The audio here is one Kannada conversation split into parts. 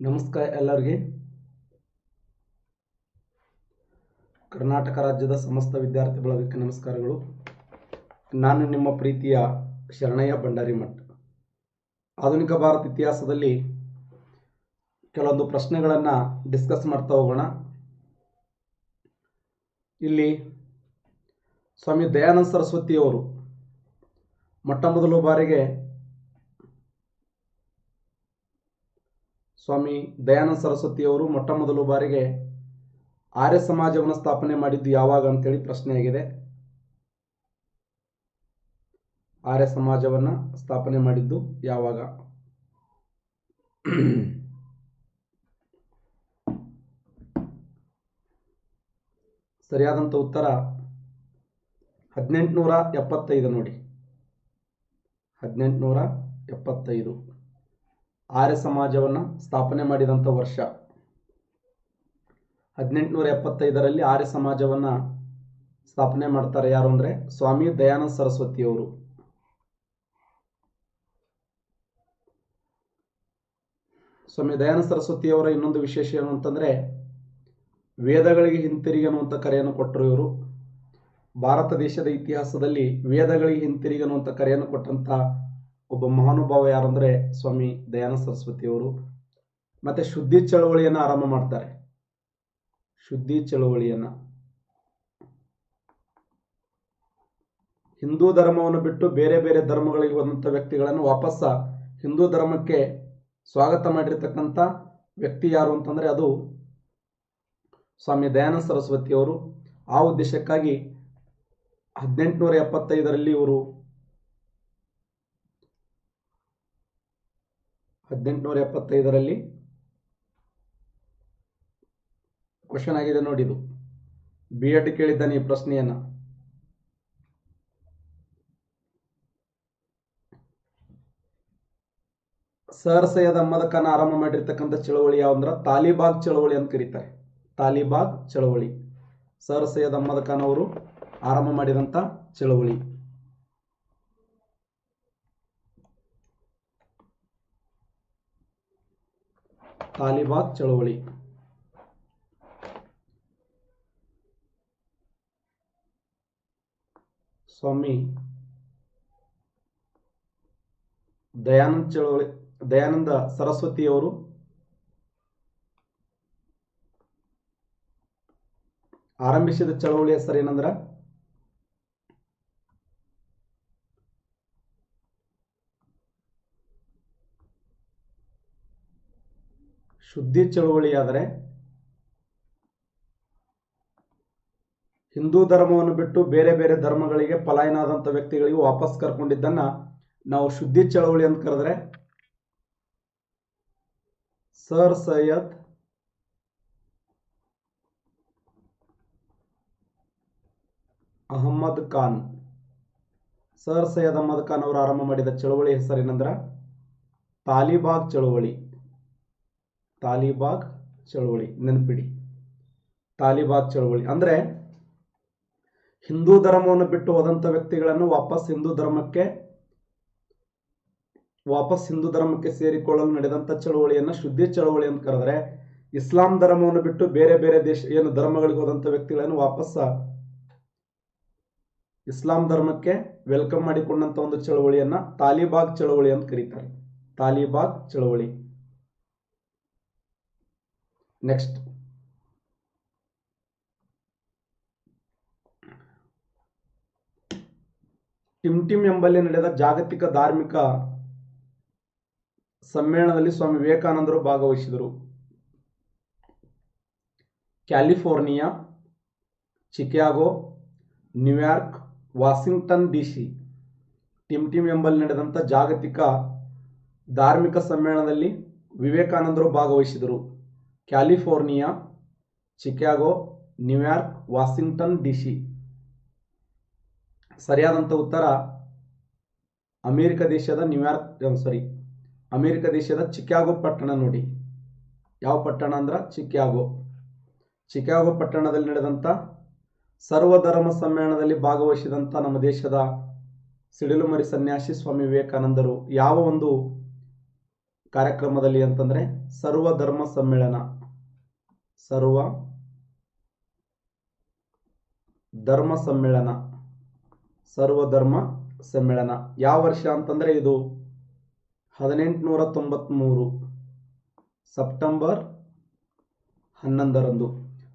ನಮಸ್ಕಾರ ಎಲ್ಲರಿಗೆ. ಕರ್ನಾಟಕ ರಾಜ್ಯದ ಸಮಸ್ತ ವಿದ್ಯಾರ್ಥಿ ಬಳಗಕ್ಕೆ ನಮಸ್ಕಾರಗಳು. ನಾನು ನಿಮ್ಮ ಪ್ರೀತಿಯ ಶರಣಯ್ಯ ಭಂಡಾರಿ ಮಠ ಆಧುನಿಕ ಭಾರತ ಇತಿಹಾಸದಲ್ಲಿ ಕೆಲವೊಂದು ಪ್ರಶ್ನೆಗಳನ್ನು ಡಿಸ್ಕಸ್ ಮಾಡ್ತಾ ಹೋಗೋಣ. ಇಲ್ಲಿ ಸ್ವಾಮಿ ದಯಾನಂದ ಸರಸ್ವತಿಯವರು ಮೊಟ್ಟ ಮೊದಲ ಬಾರಿಗೆ ಸ್ವಾಮಿ ದಯಾನಂದ ಸರಸ್ವತಿಯವರು ಮೊಟ್ಟ ಮೊದಲು ಬಾರಿಗೆ ಆರ್ಯ ಸಮಾಜವನ್ನು ಸ್ಥಾಪನೆ ಮಾಡಿದ್ದು ಯಾವಾಗ ಅಂತೇಳಿ ಪ್ರಶ್ನೆಯಾಗಿದೆ. ಆರ್ಯ ಸಮಾಜವನ್ನು ಸ್ಥಾಪನೆ ಮಾಡಿದ್ದು ಯಾವಾಗ? ಸರಿಯಾದಂಥ ಉತ್ತರ ಹದಿನೆಂಟುನೂರ ಎಪ್ಪತ್ತೈದು ನೋಡಿ. ಹದಿನೆಂಟುನೂರ ಎಪ್ಪತ್ತೈದು. ಆರ್ಯ ಸಮಾಜವನ್ನು ಸ್ಥಾಪನೆ ಮಾಡಿದಂಥ ವರ್ಷ. ಹದಿನೆಂಟುನೂರ ಎಪ್ಪತ್ತೈದರಲ್ಲಿ ಆರ್ಯ ಸಮಾಜವನ್ನು ಸ್ಥಾಪನೆ ಮಾಡ್ತಾರೆ ಯಾರು ಅಂದರೆ ಸ್ವಾಮಿ ದಯಾನಂದ ಸರಸ್ವತಿಯವರು ಸ್ವಾಮಿ ದಯಾನಂದ ಸರಸ್ವತಿಯವರ ಇನ್ನೊಂದು ವಿಶೇಷ ಏನು ಅಂತಂದರೆ ವೇದಗಳಿಗೆ ಹಿಂತಿರುಗಿ ಅನ್ನುವಂಥ ಕರೆಯನ್ನು ಕೊಟ್ಟರು ಇವರು. ಭಾರತ ದೇಶದ ಇತಿಹಾಸದಲ್ಲಿ ವೇದಗಳಿಗೆ ಹಿಂತಿರುಗಿ ಅನ್ನುವಂಥ ಕರೆಯನ್ನು ಕೊಟ್ಟಂಥ ಒಬ್ಬ ಮಹಾನುಭಾವ ಯಾರಂದರೆ ಸ್ವಾಮಿ ದಯಾನಂದ ಸರಸ್ವತಿಯವರು. ಮತ್ತೆ ಶುದ್ಧಿ ಚಳವಳಿಯನ್ನು ಆರಂಭ ಮಾಡ್ತಾರೆ. ಶುದ್ಧಿ ಚಳವಳಿಯನ್ನು. ಹಿಂದೂ ಧರ್ಮವನ್ನು ಬಿಟ್ಟು ಬೇರೆ ಬೇರೆ ಧರ್ಮಗಳಿಗೆ ಹೋದಂಥ ವ್ಯಕ್ತಿಗಳನ್ನು ವಾಪಸ್ಸ ಹಿಂದೂ ಧರ್ಮಕ್ಕೆ ಸ್ವಾಗತ ಮಾಡಿರ್ತಕ್ಕಂಥ ವ್ಯಕ್ತಿ ಯಾರು ಅಂತಂದರೆ ಅದು ಸ್ವಾಮಿ ದಯಾನಂದ ಸರಸ್ವತಿಯವರು. ಆ ಉದ್ದೇಶಕ್ಕಾಗಿ ಹದಿನೆಂಟುನೂರ ಎಪ್ಪತ್ತೈದರಲ್ಲಿ ಇವರು ಹದಿನೆಂಟುನೂರ ಎಪ್ಪತ್ತೈದರಲ್ಲಿ ಕ್ವಶನ್ ಆಗಿದೆ ನೋಡಿ ಇದು. ಬಿ ಎಡ್ ಕೇಳಿದ್ದಾನೆ ಈ ಪ್ರಶ್ನೆಯನ್ನು. ಸರ್ ಸೈಯದ್ ಅಹಮದ್ ಖಾನ್ ಆರಂಭ ಮಾಡಿರ್ತಕ್ಕಂಥ ಚಳವಳಿ ಯಾವಂದ್ರ? ತಾಲಿಬಾಗ್ ಚಳವಳಿ ಅಂತ ಕರೀತಾರೆ. ತಾಲಿಬಾಗ್ ಚಳವಳಿ. ಸರ್ ಸೈಯದ್ ಅಹಮದ್ ಖಾನ್ ಅವರು ಆರಂಭ ಮಾಡಿದಂಥ ಚಳವಳಿ. ತಾಲಿಬಾಗ್ ಚಳವಳಿ. ಸ್ವಾಮಿ ದಯಾನಂದ ಚಳವಳಿ ದಯಾನಂದ ಸರಸ್ವತಿಯವರು ಆರಂಭಿಸಿದ ಚಳವಳಿ ಹೆಸರು ಏನಂದ್ರ ಶುದ್ಧಿ ಚಳುವಳಿಯಾದರೆ ಹಿಂದೂ ಧರ್ಮವನ್ನು ಬಿಟ್ಟು ಬೇರೆ ಬೇರೆ ಧರ್ಮಗಳಿಗೆ ಪಲಾಯನ ಆದಂಥ ವ್ಯಕ್ತಿಗಳಿಗೆ ವಾಪಸ್ ಕರ್ಕೊಂಡಿದ್ದನ್ನ ನಾವು ಶುದ್ಧಿ ಚಳವಳಿ ಅಂತ ಕರೆದ್ರೆ ಸರ್ ಸೈಯದ್ ಅಹಮ್ಮದ್ ಖಾನ್. ಸರ್ ಸೈಯದ್ ಅಹಮದ್ ಖಾನ್ ಅವರು ಆರಂಭ ಮಾಡಿದ ಚಳವಳಿ ಹೆಸರೇನೆಂದ್ರೆ ತಾಲಿಬಾಗ್ ಚಳವಳಿ. ತಾಲಿಬಾಗ್ ಚಳವಳಿ, ನೆನಪಿಡಿ. ತಾಲಿಬಾಗ್ ಚಳವಳಿ ಅಂದ್ರೆ ಹಿಂದೂ ಧರ್ಮವನ್ನು ಬಿಟ್ಟು ಹೋದಂಥ ವ್ಯಕ್ತಿಗಳನ್ನು ವಾಪಸ್ ಹಿಂದೂ ಧರ್ಮಕ್ಕೆ, ವಾಪಸ್ ಹಿಂದೂ ಧರ್ಮಕ್ಕೆ ಸೇರಿಕೊಳ್ಳಲು ನಡೆದಂಥ ಚಳವಳಿಯನ್ನು ಶುದ್ಧಿ ಚಳವಳಿ ಅಂತ ಕರೆದ್ರೆ ಇಸ್ಲಾಂ ಧರ್ಮವನ್ನು ಬಿಟ್ಟು ಬೇರೆ ಬೇರೆ ದೇಶ, ಏನು ಧರ್ಮಗಳಿಗೆ ಹೋದಂಥ ವ್ಯಕ್ತಿಗಳನ್ನು ವಾಪಸ್ ಇಸ್ಲಾಂ ಧರ್ಮಕ್ಕೆ ವೆಲ್ಕಮ್ ಮಾಡಿಕೊಂಡಂತ ಒಂದು ಚಳವಳಿಯನ್ನ ತಾಲಿಬಾಗ್ ಚಳವಳಿ ಅಂತ ಕರೀತಾರೆ. ತಾಲಿಬಾಗ್ ಚಳವಳಿ. ನೆಕ್ಸ್ಟ್ ಟಿಮ್ ಟಿಮ್ ಎಂಬಲ್ಲಿ ನಡೆದ ಜಾಗತಿಕ ಧಾರ್ಮಿಕ ಸಮ್ಮೇಳನದಲ್ಲಿ ಸ್ವಾಮಿ ವಿವೇಕಾನಂದರು ಭಾಗವಹಿಸಿದರು. California Chicago New York, Washington D C. Tim ಟಿಮ್ ಎಂಬಲ್ಲಿ ನಡೆದಂಥ ಜಾಗತಿಕ ಧಾರ್ಮಿಕ ಸಮ್ಮೇಳನದಲ್ಲಿ ವಿವೇಕಾನಂದರು ಭಾಗವಹಿಸಿದರು. California Chicago New York, Washington D C ಸರಿಯಾದಂಥ ಉತ್ತರ ಅಮೇರಿಕ ದೇಶದ ನ್ಯೂಯಾರ್ಕ್ ಸಾರಿ ಅಮೇರಿಕ ದೇಶದ ಚಿಕ್ಯಾಗೋ ಪಟ್ಟಣ ನೋಡಿ. ಯಾವ ಪಟ್ಟಣ ಅಂದ್ರೆ? ಚಿಕ್ಯಾಗೋ ಚಿಕ್ಯಾಗೋ ಪಟ್ಟಣದಲ್ಲಿ ನಡೆದಂಥ ಸರ್ವಧರ್ಮ ಸಮ್ಮೇಳನದಲ್ಲಿ ಭಾಗವಹಿಸಿದಂಥ ನಮ್ಮ ದೇಶದ ಸಿಡಿಲುಮರಿ ಸನ್ಯಾಸಿ ಸ್ವಾಮಿ ವಿವೇಕಾನಂದರು ಯಾವ ಒಂದು ಕಾರ್ಯಕ್ರಮದಲ್ಲಿ ಅಂತಂದ್ರೆ ಸರ್ವಧರ್ಮ ಸಮ್ಮೇಳನ. ಸರ್ವ ಧರ್ಮ ಸಮ್ಮೇಳನ. ಸರ್ವಧರ್ಮ ಸಮ್ಮೇಳನ. ಯಾವ ವರ್ಷ ಅಂತಂದ್ರೆ ಇದು ಹದಿನೆಂಟುನೂರ ತೊಂಬತ್ಮೂರು ಸೆಪ್ಟೆಂಬರ್ ಹನ್ನೊಂದರಂದು.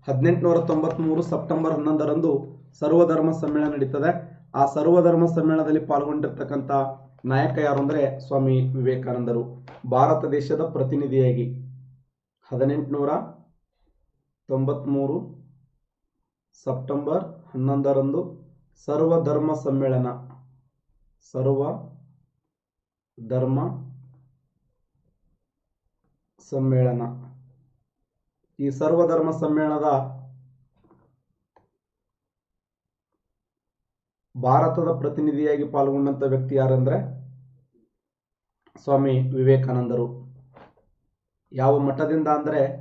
ಹದಿನೆಂಟುನೂರ ತೊಂಬತ್ಮೂರು ಸೆಪ್ಟೆಂಬರ್ ಹನ್ನೊಂದರಂದು ಸರ್ವಧರ್ಮ ಸಮ್ಮೇಳನ ನಡೀತದೆ. ಆ ಸರ್ವಧರ್ಮ ಸಮ್ಮೇಳನದಲ್ಲಿ ಪಾಲ್ಗೊಂಡಿರ್ತಕ್ಕಂಥ ನಾಯಕ ಯಾರು ಅಂದರೆ ಸ್ವಾಮಿ ವಿವೇಕಾನಂದರು. ಭಾರತ ದೇಶದ ಪ್ರತಿನಿಧಿಯಾಗಿ ಹದಿನೆಂಟುನೂರ ತೊಂಬತ್ಮೂರು, ಸೆಪ್ಟೆಂಬರ್ ಹನ್ನೊಂದರಂದು ಸರ್ವಧರ್ಮ ಸಮ್ಮೇಳನ. ಸರ್ವ ಧರ್ಮ ಸಮ್ಮೇಳನ. ಈ ಸರ್ವಧರ್ಮ ಸಮ್ಮೇಳನದ ಭಾರತದ ಪ್ರತಿನಿಧಿಯಾಗಿ ಪಾಲ್ಗೊಂಡಂಥ ವ್ಯಕ್ತಿ ಯಾರಂದ್ರೆ ಸ್ವಾಮಿ ವಿವೇಕಾನಂದರು. ಯಾವ ಮಠದಿಂದ ಅಂದ್ರೆ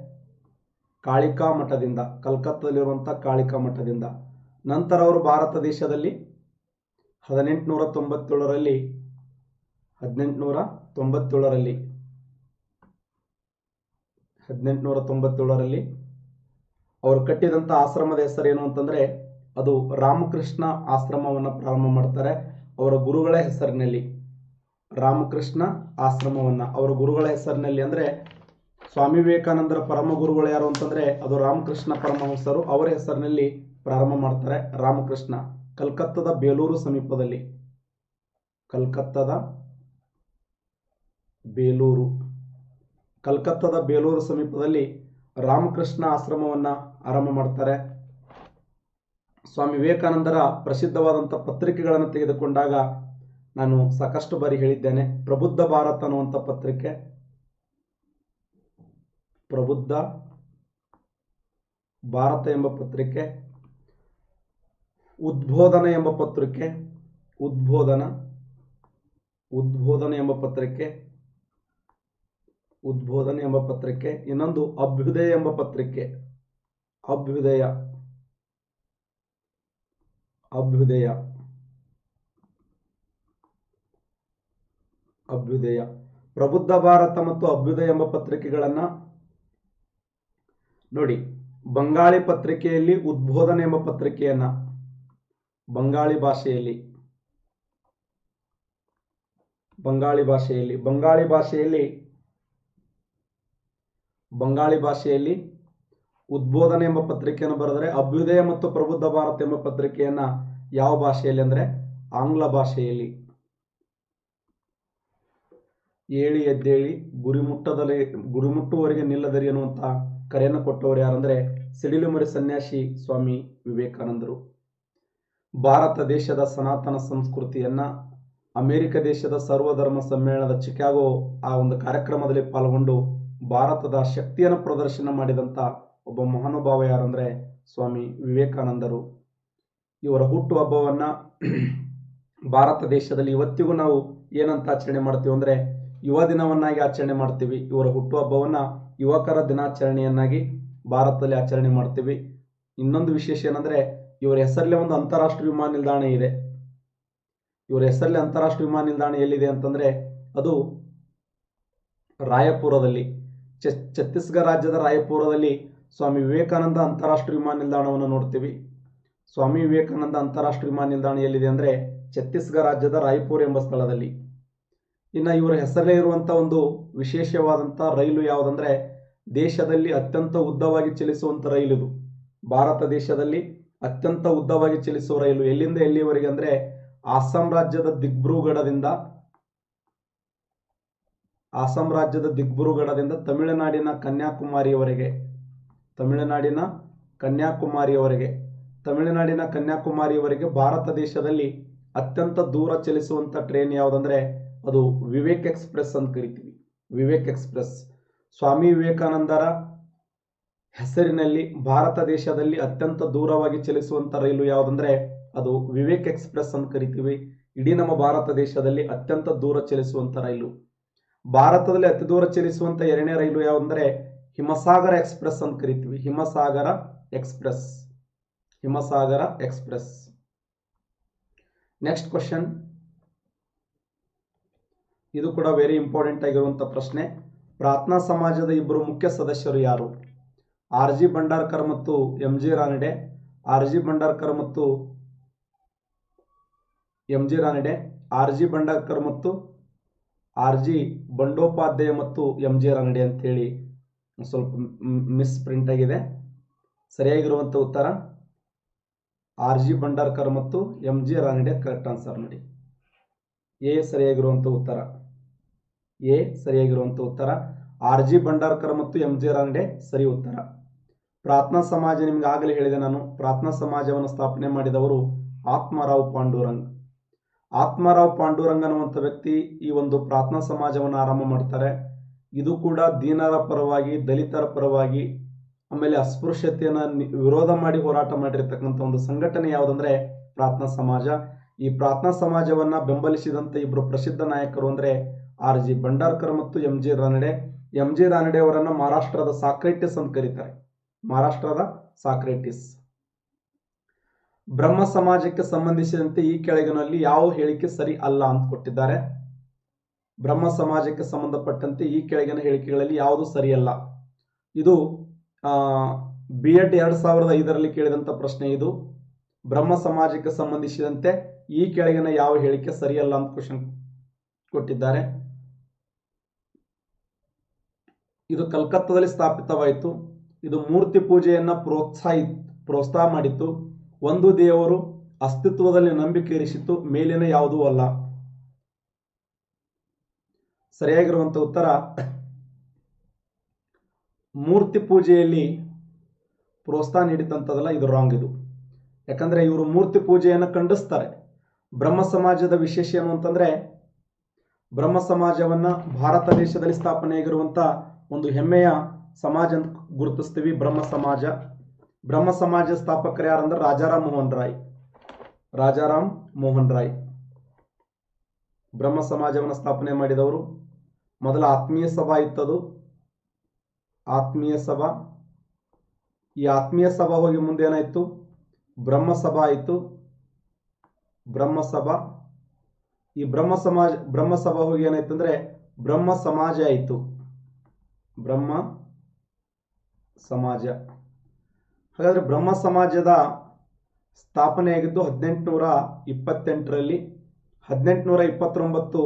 ಕಾಳಿಕಾ ಮಠದಿಂದ, ಕಲ್ಕತ್ತದಲ್ಲಿರುವಂಥ ಕಾಳಿಕಾ ಮಠದಿಂದ. ನಂತರ ಅವರು ಭಾರತ ದೇಶದಲ್ಲಿ ಹದಿನೆಂಟುನೂರ ತೊಂಬತ್ತೇಳರಲ್ಲಿ ಹದಿನೆಂಟುನೂರ ತೊಂಬತ್ತೇಳರಲ್ಲಿ ಹದಿನೆಂಟುನೂರ ತೊಂಬತ್ತೇಳರಲ್ಲಿ ಅವರು ಕಟ್ಟಿದಂಥ ಆಶ್ರಮದ ಹೆಸರೇನು ಅಂತಂದರೆ, ಅದು ರಾಮಕೃಷ್ಣ ಆಶ್ರಮವನ್ನು ಪ್ರಾರಂಭ ಮಾಡ್ತಾರೆ ಅವರ ಗುರುಗಳ ಹೆಸರಿನಲ್ಲಿ. ರಾಮಕೃಷ್ಣ ಆಶ್ರಮವನ್ನು, ಅವರ ಗುರುಗಳ ಹೆಸರಿನಲ್ಲಿ ಅಂದ್ರೆ ಸ್ವಾಮಿ ವಿವೇಕಾನಂದರ ಪರಮ ಗುರುಗಳು ಯಾರು ಅಂತಂದ್ರೆ ಅದು ರಾಮಕೃಷ್ಣ ಪರಮಹಂಸರು. ಅವರ ಹೆಸರಿನಲ್ಲಿ ಪ್ರಾರಂಭ ಮಾಡ್ತಾರೆ ರಾಮಕೃಷ್ಣ. ಕಲ್ಕತ್ತದ ಬೇಲೂರು ಸಮೀಪದಲ್ಲಿ. ಕಲ್ಕತ್ತದ ಬೇಲೂರು. ಕಲ್ಕತ್ತದ ಬೇಲೂರು ಸಮೀಪದಲ್ಲಿ ರಾಮಕೃಷ್ಣ ಆಶ್ರಮವನ್ನ ಆರಂಭ ಮಾಡ್ತಾರೆ. ಸ್ವಾಮಿ ವಿವೇಕಾನಂದರ ಪ್ರಸಿದ್ಧವಾದಂಥ ಪತ್ರಿಕೆಗಳನ್ನು ತೆಗೆದುಕೊಂಡಾಗ ನಾನು ಸಾಕಷ್ಟು ಬಾರಿ ಹೇಳಿದ್ದೇನೆ. ಪ್ರಬುದ್ಧ ಭಾರತ ಅನ್ನುವಂಥ ಪತ್ರಿಕೆ. ಪ್ರಬುದ್ಧ ಭಾರತ ಎಂಬ ಪತ್ರಿಕೆ, ಉದ್ಬೋಧನ ಎಂಬ ಪತ್ರಿಕೆ, ಉದ್ಬೋಧನ ಉದ್ಬೋಧನ ಎಂಬ ಪತ್ರಿಕೆ, ಉದ್ಬೋಧನೆ ಎಂಬ ಪತ್ರಿಕೆ, ಇನ್ನೊಂದು ಅಭ್ಯುದಯ ಎಂಬ ಪತ್ರಿಕೆ, ಅಭ್ಯುದಯ ಅಭ್ಯುದಯ ಅಭ್ಯುದಯ. ಪ್ರಬುದ್ಧ ಭಾರತ ಮತ್ತು ಅಭ್ಯುದಯ ಎಂಬ ಪತ್ರಿಕೆಗಳನ್ನ ನೋಡಿ, ಬಂಗಾಳಿ ಪತ್ರಿಕೆಯಲ್ಲಿ ಉದ್ಬೋಧನೆ ಎಂಬ ಪತ್ರಿಕೆಯನ್ನ ಬಂಗಾಳಿ ಭಾಷೆಯಲ್ಲಿ ಬಂಗಾಳಿ ಭಾಷೆಯಲ್ಲಿ ಬಂಗಾಳಿ ಭಾಷೆಯಲ್ಲಿ ಬಂಗಾಳಿ ಭಾಷೆಯಲ್ಲಿ ಉದ್ಬೋಧನೆ ಎಂಬ ಪತ್ರಿಕೆಯನ್ನು ಬರೆದರೆ ಅಭ್ಯುದಯ ಮತ್ತು ಪ್ರಬುದ್ಧ ಭಾರತ ಎಂಬ ಪತ್ರಿಕೆಯನ್ನ ಯಾವ ಭಾಷೆಯಲ್ಲಿ ಅಂದ್ರೆ ಆಂಗ್ಲ ಭಾಷೆಯಲ್ಲಿ. ಏಳಿ ಎದ್ದೇಳಿ ಗುರಿ ಮುಟ್ಟದಲ್ಲಿ ಗುರಿ ನಿಲ್ಲದರಿ ಅನ್ನುವಂಥ ಕರೆಯನ್ನು ಕೊಟ್ಟವರು ಯಾರಂದ್ರೆ ಸಿಡಿಲುಮರಿ ಸನ್ಯಾಸಿ ಸ್ವಾಮಿ ವಿವೇಕಾನಂದರು. ಭಾರತ ದೇಶದ ಸನಾತನ ಸಂಸ್ಕೃತಿಯನ್ನ ಅಮೆರಿಕ ದೇಶದ ಸರ್ವಧರ್ಮ ಸಮ್ಮೇಳನದ ಚಿಕಾಗೋ ಆ ಒಂದು ಕಾರ್ಯಕ್ರಮದಲ್ಲಿ ಪಾಲ್ಗೊಂಡು ಭಾರತದ ಶಕ್ತಿಯನ್ನು ಪ್ರದರ್ಶನ ಮಾಡಿದಂಥ ಒಬ್ಬ ಮಹಾನುಭಾವ ಯಾರಂದ್ರೆ ಸ್ವಾಮಿ ವಿವೇಕಾನಂದರು. ಇವರ ಹುಟ್ಟುಹಬ್ಬವನ್ನ ಭಾರತ ದೇಶದಲ್ಲಿ ಇವತ್ತಿಗೂ ನಾವು ಏನಂತ ಆಚರಣೆ ಮಾಡ್ತೀವಿ ಅಂದ್ರೆ ಯುವ ದಿನವನ್ನಾಗಿ ಆಚರಣೆ ಮಾಡ್ತೀವಿ. ಇವರ ಹುಟ್ಟುಹಬ್ಬವನ್ನ ಯುವಕರ ದಿನಾಚರಣೆಯನ್ನಾಗಿ ಭಾರತದಲ್ಲಿ ಆಚರಣೆ ಮಾಡ್ತೀವಿ. ಇನ್ನೊಂದು ವಿಶೇಷ ಏನಂದ್ರೆ, ಇವರ ಹೆಸರಲ್ಲೇ ಒಂದು ಅಂತಾರಾಷ್ಟ್ರೀಯ ವಿಮಾನ ನಿಲ್ದಾಣ ಇದೆ. ಇವರ ಹೆಸರಲ್ಲಿ ಅಂತಾರಾಷ್ಟ್ರೀಯ ವಿಮಾನ ನಿಲ್ದಾಣ ಎಲ್ಲಿದೆ ಅಂತಂದ್ರೆ, ಅದು ರಾಯಪುರದಲ್ಲಿ. ಛತ್ತೀಸ್ಗಢ ರಾಜ್ಯದ ರಾಯಪುರದಲ್ಲಿ ಸ್ವಾಮಿ ವಿವೇಕಾನಂದ ಅಂತಾರಾಷ್ಟ್ರೀಯ ವಿಮಾನ ನಿಲ್ದಾಣವನ್ನು ನೋಡ್ತೀವಿ. ಸ್ವಾಮಿ ವಿವೇಕಾನಂದ ಅಂತಾರಾಷ್ಟ್ರೀಯ ವಿಮಾನ ನಿಲ್ದಾಣ ಎಲ್ಲಿದೆ ಅಂದ್ರೆ, ಛತ್ತೀಸ್ಗಢ ರಾಜ್ಯದ ರಾಯಪುರ ಎಂಬ ಸ್ಥಳದಲ್ಲಿ. ಇನ್ನು ಇವರ ಹೆಸರಲ್ಲೇ ಇರುವಂತ ಒಂದು ವಿಶೇಷವಾದಂತ ರೈಲು ಯಾವುದಂದ್ರೆ ದೇಶದಲ್ಲಿ ಅತ್ಯಂತ ಉದ್ದವಾಗಿ ಚಲಿಸುವಂತ ರೈಲು ಇದು. ಭಾರತ ದೇಶದಲ್ಲಿ ಅತ್ಯಂತ ಉದ್ದವಾಗಿ ಚಲಿಸುವ ರೈಲು. ಎಲ್ಲಿಂದ ಎಲ್ಲಿವರೆಗೆ ಅಂದ್ರೆ ಅಸ್ಸಾಂ ರಾಜ್ಯದ ದಿಗ್ಬ್ರೂಗಢದಿಂದ ಅಸ್ಸಾಂ ರಾಜ್ಯದ ದಿಗ್ಬ್ರೂಗಢದಿಂದ ತಮಿಳುನಾಡಿನ ಕನ್ಯಾಕುಮಾರಿಯವರೆಗೆ ತಮಿಳುನಾಡಿನ ಕನ್ಯಾಕುಮಾರಿಯವರೆಗೆ ತಮಿಳುನಾಡಿನ ಕನ್ಯಾಕುಮಾರಿಯವರೆಗೆ ಭಾರತ ದೇಶದಲ್ಲಿ ಅತ್ಯಂತ ದೂರ ಚಲಿಸುವಂತ ಟ್ರೈನ್ ಯಾವುದಂದ್ರೆ ಅದು ವಿವೇಕ್ ಎಕ್ಸ್ಪ್ರೆಸ್ ಅಂತ ಕರಿತೀವಿ. ವಿವೇಕ್ ಎಕ್ಸ್ಪ್ರೆಸ್. ಸ್ವಾಮಿ ವಿವೇಕಾನಂದರ ಹೆಸರಿನಲ್ಲಿ ಭಾರತ ದೇಶದಲ್ಲಿ ಅತ್ಯಂತ ದೂರವಾಗಿ ಚಲಿಸುವಂತ ರೈಲು ಯಾವುದಂದ್ರೆ ಅದು ವಿವೇಕ್ ಎಕ್ಸ್ಪ್ರೆಸ್ ಅಂತ ಕರಿತೀವಿ. ಇಡೀ ನಮ್ಮ ಭಾರತ ದೇಶದಲ್ಲಿ ಅತ್ಯಂತ ದೂರ ಚಲಿಸುವಂತ ರೈಲು. ಭಾರತದಲ್ಲಿ ಅತಿ ದೂರ ಚಲಿಸುವಂತ ಎರಡನೇ ರೈಲು ಯಾವುದಂದ್ರೆ ಹಿಮಸಾಗರ ಎಕ್ಸ್ಪ್ರೆಸ್ ಅಂತ ಕರಿತೀವಿ. Himasagar express. Himasagar express. Next question. ಇದು ಕೂಡ ವೆರಿ ಇಂಪಾರ್ಟೆಂಟ್ ಆಗಿರುವಂತ ಪ್ರಶ್ನೆ. ಪ್ರಾರ್ಥನಾ ಸಮಾಜದ ಇಬ್ಬರು ಮುಖ್ಯ ಸದಸ್ಯರು ಯಾರು? ಆರ್ ಜಿ ಭಂಡಾರ್ಕರ್ ಮತ್ತು M G Ranade R G Bhandarkar ಮತ್ತು M G Ranade R G Bhandarkar ಮತ್ತು ಆರ್ ಜಿ ಬಂಡೋಪಾಧ್ಯಾಯ ಮತ್ತು ಎಂ ಜಿ ರಾನಡೆ ಅಂತೇಳಿ ಸ್ವಲ್ಪ ಮಿಸ್ ಪ್ರಿಂಟ್ ಆಗಿದೆ. ಸರಿಯಾಗಿರುವಂಥ ಉತ್ತರ? ಆರ್ ಜಿ ಭಂಡಾರ್ಕರ್ ಮತ್ತು M G Ranade correct answer ನೋಡಿ. ಎ ಸರಿಯಾಗಿರುವಂಥ ಉತ್ತರ. ಎ ಸರಿಯಾಗಿರುವಂಥ ಉತ್ತರ. ಆರ್ ಜಿ ಭಂಡಾರ್ಕರ್ ಮತ್ತು ಎಂ ಜಿ ರಾಂಡೆ ಸರಿ ಉತ್ತರ. ಪ್ರಾರ್ಥನಾ ಸಮಾಜ ನಿಮ್ಗೆ ಆಗಲೇ ಹೇಳಿದೆ ನಾನು. ಪ್ರಾರ್ಥನಾ ಸಮಾಜವನ್ನು ಸ್ಥಾಪನೆ ಮಾಡಿದವರು ಆತ್ಮರಾವ್ ಪಾಂಡುರಂಗ್. ಆತ್ಮರಾವ್ ಪಾಂಡುರಂಗ್ ಅನ್ನುವಂಥ ವ್ಯಕ್ತಿ ಈ ಒಂದು ಪ್ರಾರ್ಥನಾ ಸಮಾಜವನ್ನು ಆರಂಭ ಮಾಡ್ತಾರೆ. ಇದು ಕೂಡ ದೀನರ ಪರವಾಗಿ, ದಲಿತರ ಪರವಾಗಿ, ಆಮೇಲೆ ಅಸ್ಪೃಶ್ಯತೆಯನ್ನು ವಿರೋಧ ಮಾಡಿ ಹೋರಾಟ ಮಾಡಿರ್ತಕ್ಕಂಥ ಒಂದು ಸಂಘಟನೆ ಯಾವುದಂದ್ರೆ ಪ್ರಾರ್ಥನಾ ಸಮಾಜ. ಈ ಪ್ರಾರ್ಥನಾ ಸಮಾಜವನ್ನ ಬೆಂಬಲಿಸಿದಂತ ಇಬ್ಬರು ಪ್ರಸಿದ್ಧ ನಾಯಕರು ಅಂದ್ರೆ ಆರ್ ಜಿ ಭಂಡಾರ್ಕರ್ ಮತ್ತು M G Ranade. M G Ranade ಅವರನ್ನು ಮಹಾರಾಷ್ಟ್ರದ ಸಾಕ್ರೆಟಿಸ್ ಅಂತ ಕರೀತಾರೆ. ಮಹಾರಾಷ್ಟ್ರದ ಸಾಕ್ರೆಟಿಸ್. ಬ್ರಹ್ಮ ಸಮಾಜಕ್ಕೆ ಸಂಬಂಧಿಸಿದಂತೆ ಈ ಕೆಳಗಿನಲ್ಲಿ ಯಾವ ಹೇಳಿಕೆ ಸರಿ ಅಲ್ಲ ಅಂತ ಕೊಟ್ಟಿದ್ದಾರೆ. ಬ್ರಹ್ಮ ಸಮಾಜಕ್ಕೆ ಸಂಬಂಧಪಟ್ಟಂತೆ ಈ ಕೆಳಗಿನ ಹೇಳಿಕೆಗಳಲ್ಲಿ ಯಾವುದು ಸರಿಯಲ್ಲ ಇದು ಬಿ ಎಡ್ ಎರಡು ಸಾವಿರದ ಐದರಲ್ಲಿ ಕೇಳಿದಂತ ಪ್ರಶ್ನೆ ಇದು. ಬ್ರಹ್ಮ ಸಮಾಜಕ್ಕೆ ಸಂಬಂಧಿಸಿದಂತೆ ಈ ಕೆಳಗಿನ ಯಾವ ಹೇಳಿಕೆ ಸರಿಯಲ್ಲ ಅಂತ ಕ್ವಶನ್ ಕೊಟ್ಟಿದ್ದಾರೆ. ಇದು ಕಲ್ಕತ್ತಾದಲ್ಲಿ ಸ್ಥಾಪಿತವಾಯಿತು. ಇದು ಮೂರ್ತಿ ಪೂಜೆಯನ್ನು ಪ್ರೋತ್ಸಾಹಿ, ಪ್ರೋತ್ಸಾಹ ಮಾಡಿತ್ತು. ಒಂದು ದೇವರು ಅಸ್ತಿತ್ವದಲ್ಲಿ ನಂಬಿಕೆ ಇರಿಸಿತು ಮೇಲಿನ ಯಾವುದೂ ಅಲ್ಲ. ಸರಿಯಾಗಿರುವಂತ ಉತ್ತರ, ಮೂರ್ತಿ ಪೂಜೆಯಲ್ಲಿ ಪ್ರೋತ್ಸಾಹ ನೀಡಿದಂಥದ್ದಲ್ಲ ಇದು ರಾಂಗ್ ಇದು. ಯಾಕಂದ್ರೆ ಇವರು ಮೂರ್ತಿ ಪೂಜೆಯನ್ನು ಖಂಡಿಸ್ತಾರೆ. ಬ್ರಹ್ಮ ಸಮಾಜದ ವಿಶೇಷ ಏನು ಅಂತಂದ್ರೆ, ಬ್ರಹ್ಮ ಸಮಾಜವನ್ನ ಭಾರತ ದೇಶದಲ್ಲಿ ಸ್ಥಾಪನೆಯಾಗಿರುವಂತ ಒಂದು ಹೆಮ್ಮೆಯ ಸಮಾಜ ಅಂತ ಗುರುತಿಸ್ತೀವಿ, ಬ್ರಹ್ಮ ಸಮಾಜ. ಬ್ರಹ್ಮ ಸಮಾಜ ಸ್ಥಾಪಕರು ಯಾರಂದ್ರೆ ರಾಜಾರಾಮ್ ಮೋಹನ್ ರಾಯ್. ರಾಜಾರಾಮ್ ಮೋಹನ್ ರಾಯ್. ಬ್ರಹ್ಮ ಸಮಾಜವನ್ನು ಸ್ಥಾಪನೆ ಮಾಡಿದವರು ಮೊದಲ ಆತ್ಮೀಯ ಸಭಾ ಇತ್ತದು. ಆತ್ಮೀಯ ಸಭಾ. ಈ ಆತ್ಮೀಯ ಸಭಾ ಹೋಗಿ ಮುಂದೆ ಏನಾಯ್ತು? ಬ್ರಹ್ಮ ಸಭಾ ಆಯಿತು. ಬ್ರಹ್ಮ ಸಭಾ. ಈ ಬ್ರಹ್ಮ ಸಮಾಜ, ಬ್ರಹ್ಮ ಸಭಾ ಹೋಗಿ ಏನಾಯ್ತು ಅಂದ್ರೆ ಬ್ರಹ್ಮ ಸಮಾಜ ಆಯಿತು. ಬ್ರಹ್ಮ, ಸಮಾಜ. ಹಾಗಾದರೆ ಬ್ರಹ್ಮ, ಸಮಾಜದ ಸ್ಥಾಪನೆಯಾಗಿದ್ದು ಹದಿನೆಂಟುನೂರ ಇಪ್ಪತ್ತೆಂಟರಲ್ಲಿ, ಹದಿನೆಂಟುನೂರ ಇಪ್ಪತ್ತೊಂಬತ್ತು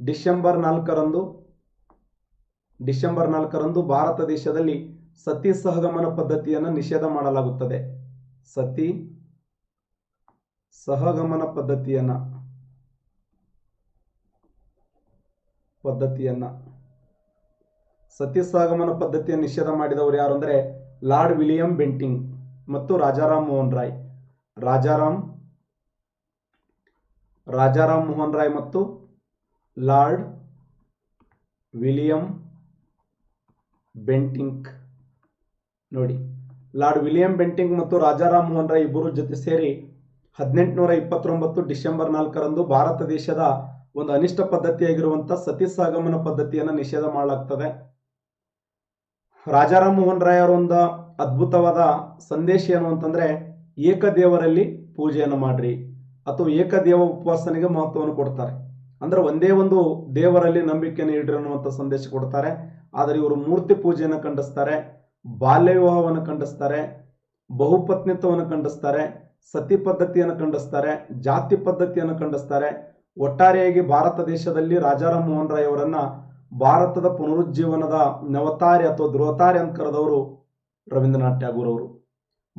ಡಿಸೆಂಬರ್ ನಾಲ್ಕರಂದು ಡಿಸೆಂಬರ್ ನಾಲ್ಕರಂದು ಭಾರತ ದೇಶದಲ್ಲಿ ಸತಿ ಸಹಗಮನ ಪದ್ಧತಿಯನ್ನು ನಿಷೇಧ ಮಾಡಲಾಗುತ್ತದೆ. ಸತಿ ಸಹಗಮನ ಪದ್ಧತಿಯನ್ನು, ಪದ್ಧತಿಯನ್ನ. ಸತಿ ಪದ್ಧತಿಯ ನಿಷೇಧ ಮಾಡಿದವರು ಯಾರು ಅಂದರೆ ಲಾರ್ಡ್ ವಿಲಿಯಂ ಬೆಂಟಿಂಗ್ ಮತ್ತು ರಾಜಾರಾಮ್ ಮೋಹನ್ ರಾಯ್. ರಾಜಾರಾಮ್ ರಾಜಾರಾಮ್ ಮೋಹನ್ ರಾಯ್ ಮತ್ತು ಲಾರ್ಡ್ ವಿಲಿಯಂ ಬೆಂಟಿಂಗ್. ನೋಡಿ, ಲಾರ್ಡ್ ವಿಲಿಯಂ ಬೆಂಟಿಂಗ್ ಮತ್ತು ರಾಜಾರಾಮ್ ಮೋಹನ್ ರಾಯ್ ಇಬ್ಬರು ಜೊತೆ ಸೇರಿ ಹದಿನೆಂಟುನೂರ ಇಪ್ಪತ್ತೊಂಬತ್ತು ಡಿಸೆಂಬರ್ ನಾಲ್ಕರಂದು ಭಾರತ ದೇಶದ ಒಂದು ಅನಿಷ್ಟ ಪದ್ಧತಿಯಾಗಿರುವಂಥ ಸತಿ ಸಹಗಮನ ಪದ್ಧತಿಯನ್ನು ನಿಷೇಧ ಮಾಡಲಾಗ್ತದೆ. ರಾಜಾರಾಮ್ ಮೋಹನ್ ರಾಯ್ ಅವರ ಒಂದು ಅದ್ಭುತವಾದ ಸಂದೇಶ ಏನು ಅಂತಂದ್ರೆ, ಏಕದೇವರಲ್ಲಿ ಪೂಜೆಯನ್ನು ಮಾಡ್ರಿ ಅಥವಾ ಏಕದೇವ ಉಪವಾಸನೆಗೆ ಮಹತ್ವವನ್ನು ಕೊಡ್ತಾರೆ. ಅಂದ್ರೆ ಒಂದೇ ಒಂದು ದೇವರಲ್ಲಿ ನಂಬಿಕೆಯನ್ನು ಇಡ್ರಿ ಅನ್ನುವಂಥ ಸಂದೇಶ ಕೊಡ್ತಾರೆ. ಆದರೆ ಇವರು ಮೂರ್ತಿ ಪೂಜೆಯನ್ನು ಖಂಡಿಸ್ತಾರೆ ಬಾಲ್ಯ ವಿವಾಹವನ್ನು ಖಂಡಿಸ್ತಾರೆ, ಬಹುಪತ್ನಿತ್ವವನ್ನು ಖಂಡಿಸ್ತಾರೆ, ಸತಿ ಪದ್ಧತಿಯನ್ನು ಖಂಡಿಸ್ತಾರೆ, ಜಾತಿ ಪದ್ಧತಿಯನ್ನು ಖಂಡಿಸ್ತಾರೆ. ಒಟ್ಟಾರೆಯಾಗಿ ಭಾರತ ದೇಶದಲ್ಲಿ ರಾಜಾರಾಮ್ ಮೋಹನ್ ರಾಯ್ ಅವರನ್ನ ಭಾರತದ ಪುನರುಜ್ಜೀವನದ ನವತಾರಿ ಅಥವಾ ಧ್ರುವತಾರಿ ಅಂತ ಕರೆದವರು ರವೀಂದ್ರನಾಥ್ ಟ್ಯಾಗೂರ್ ಅವರು.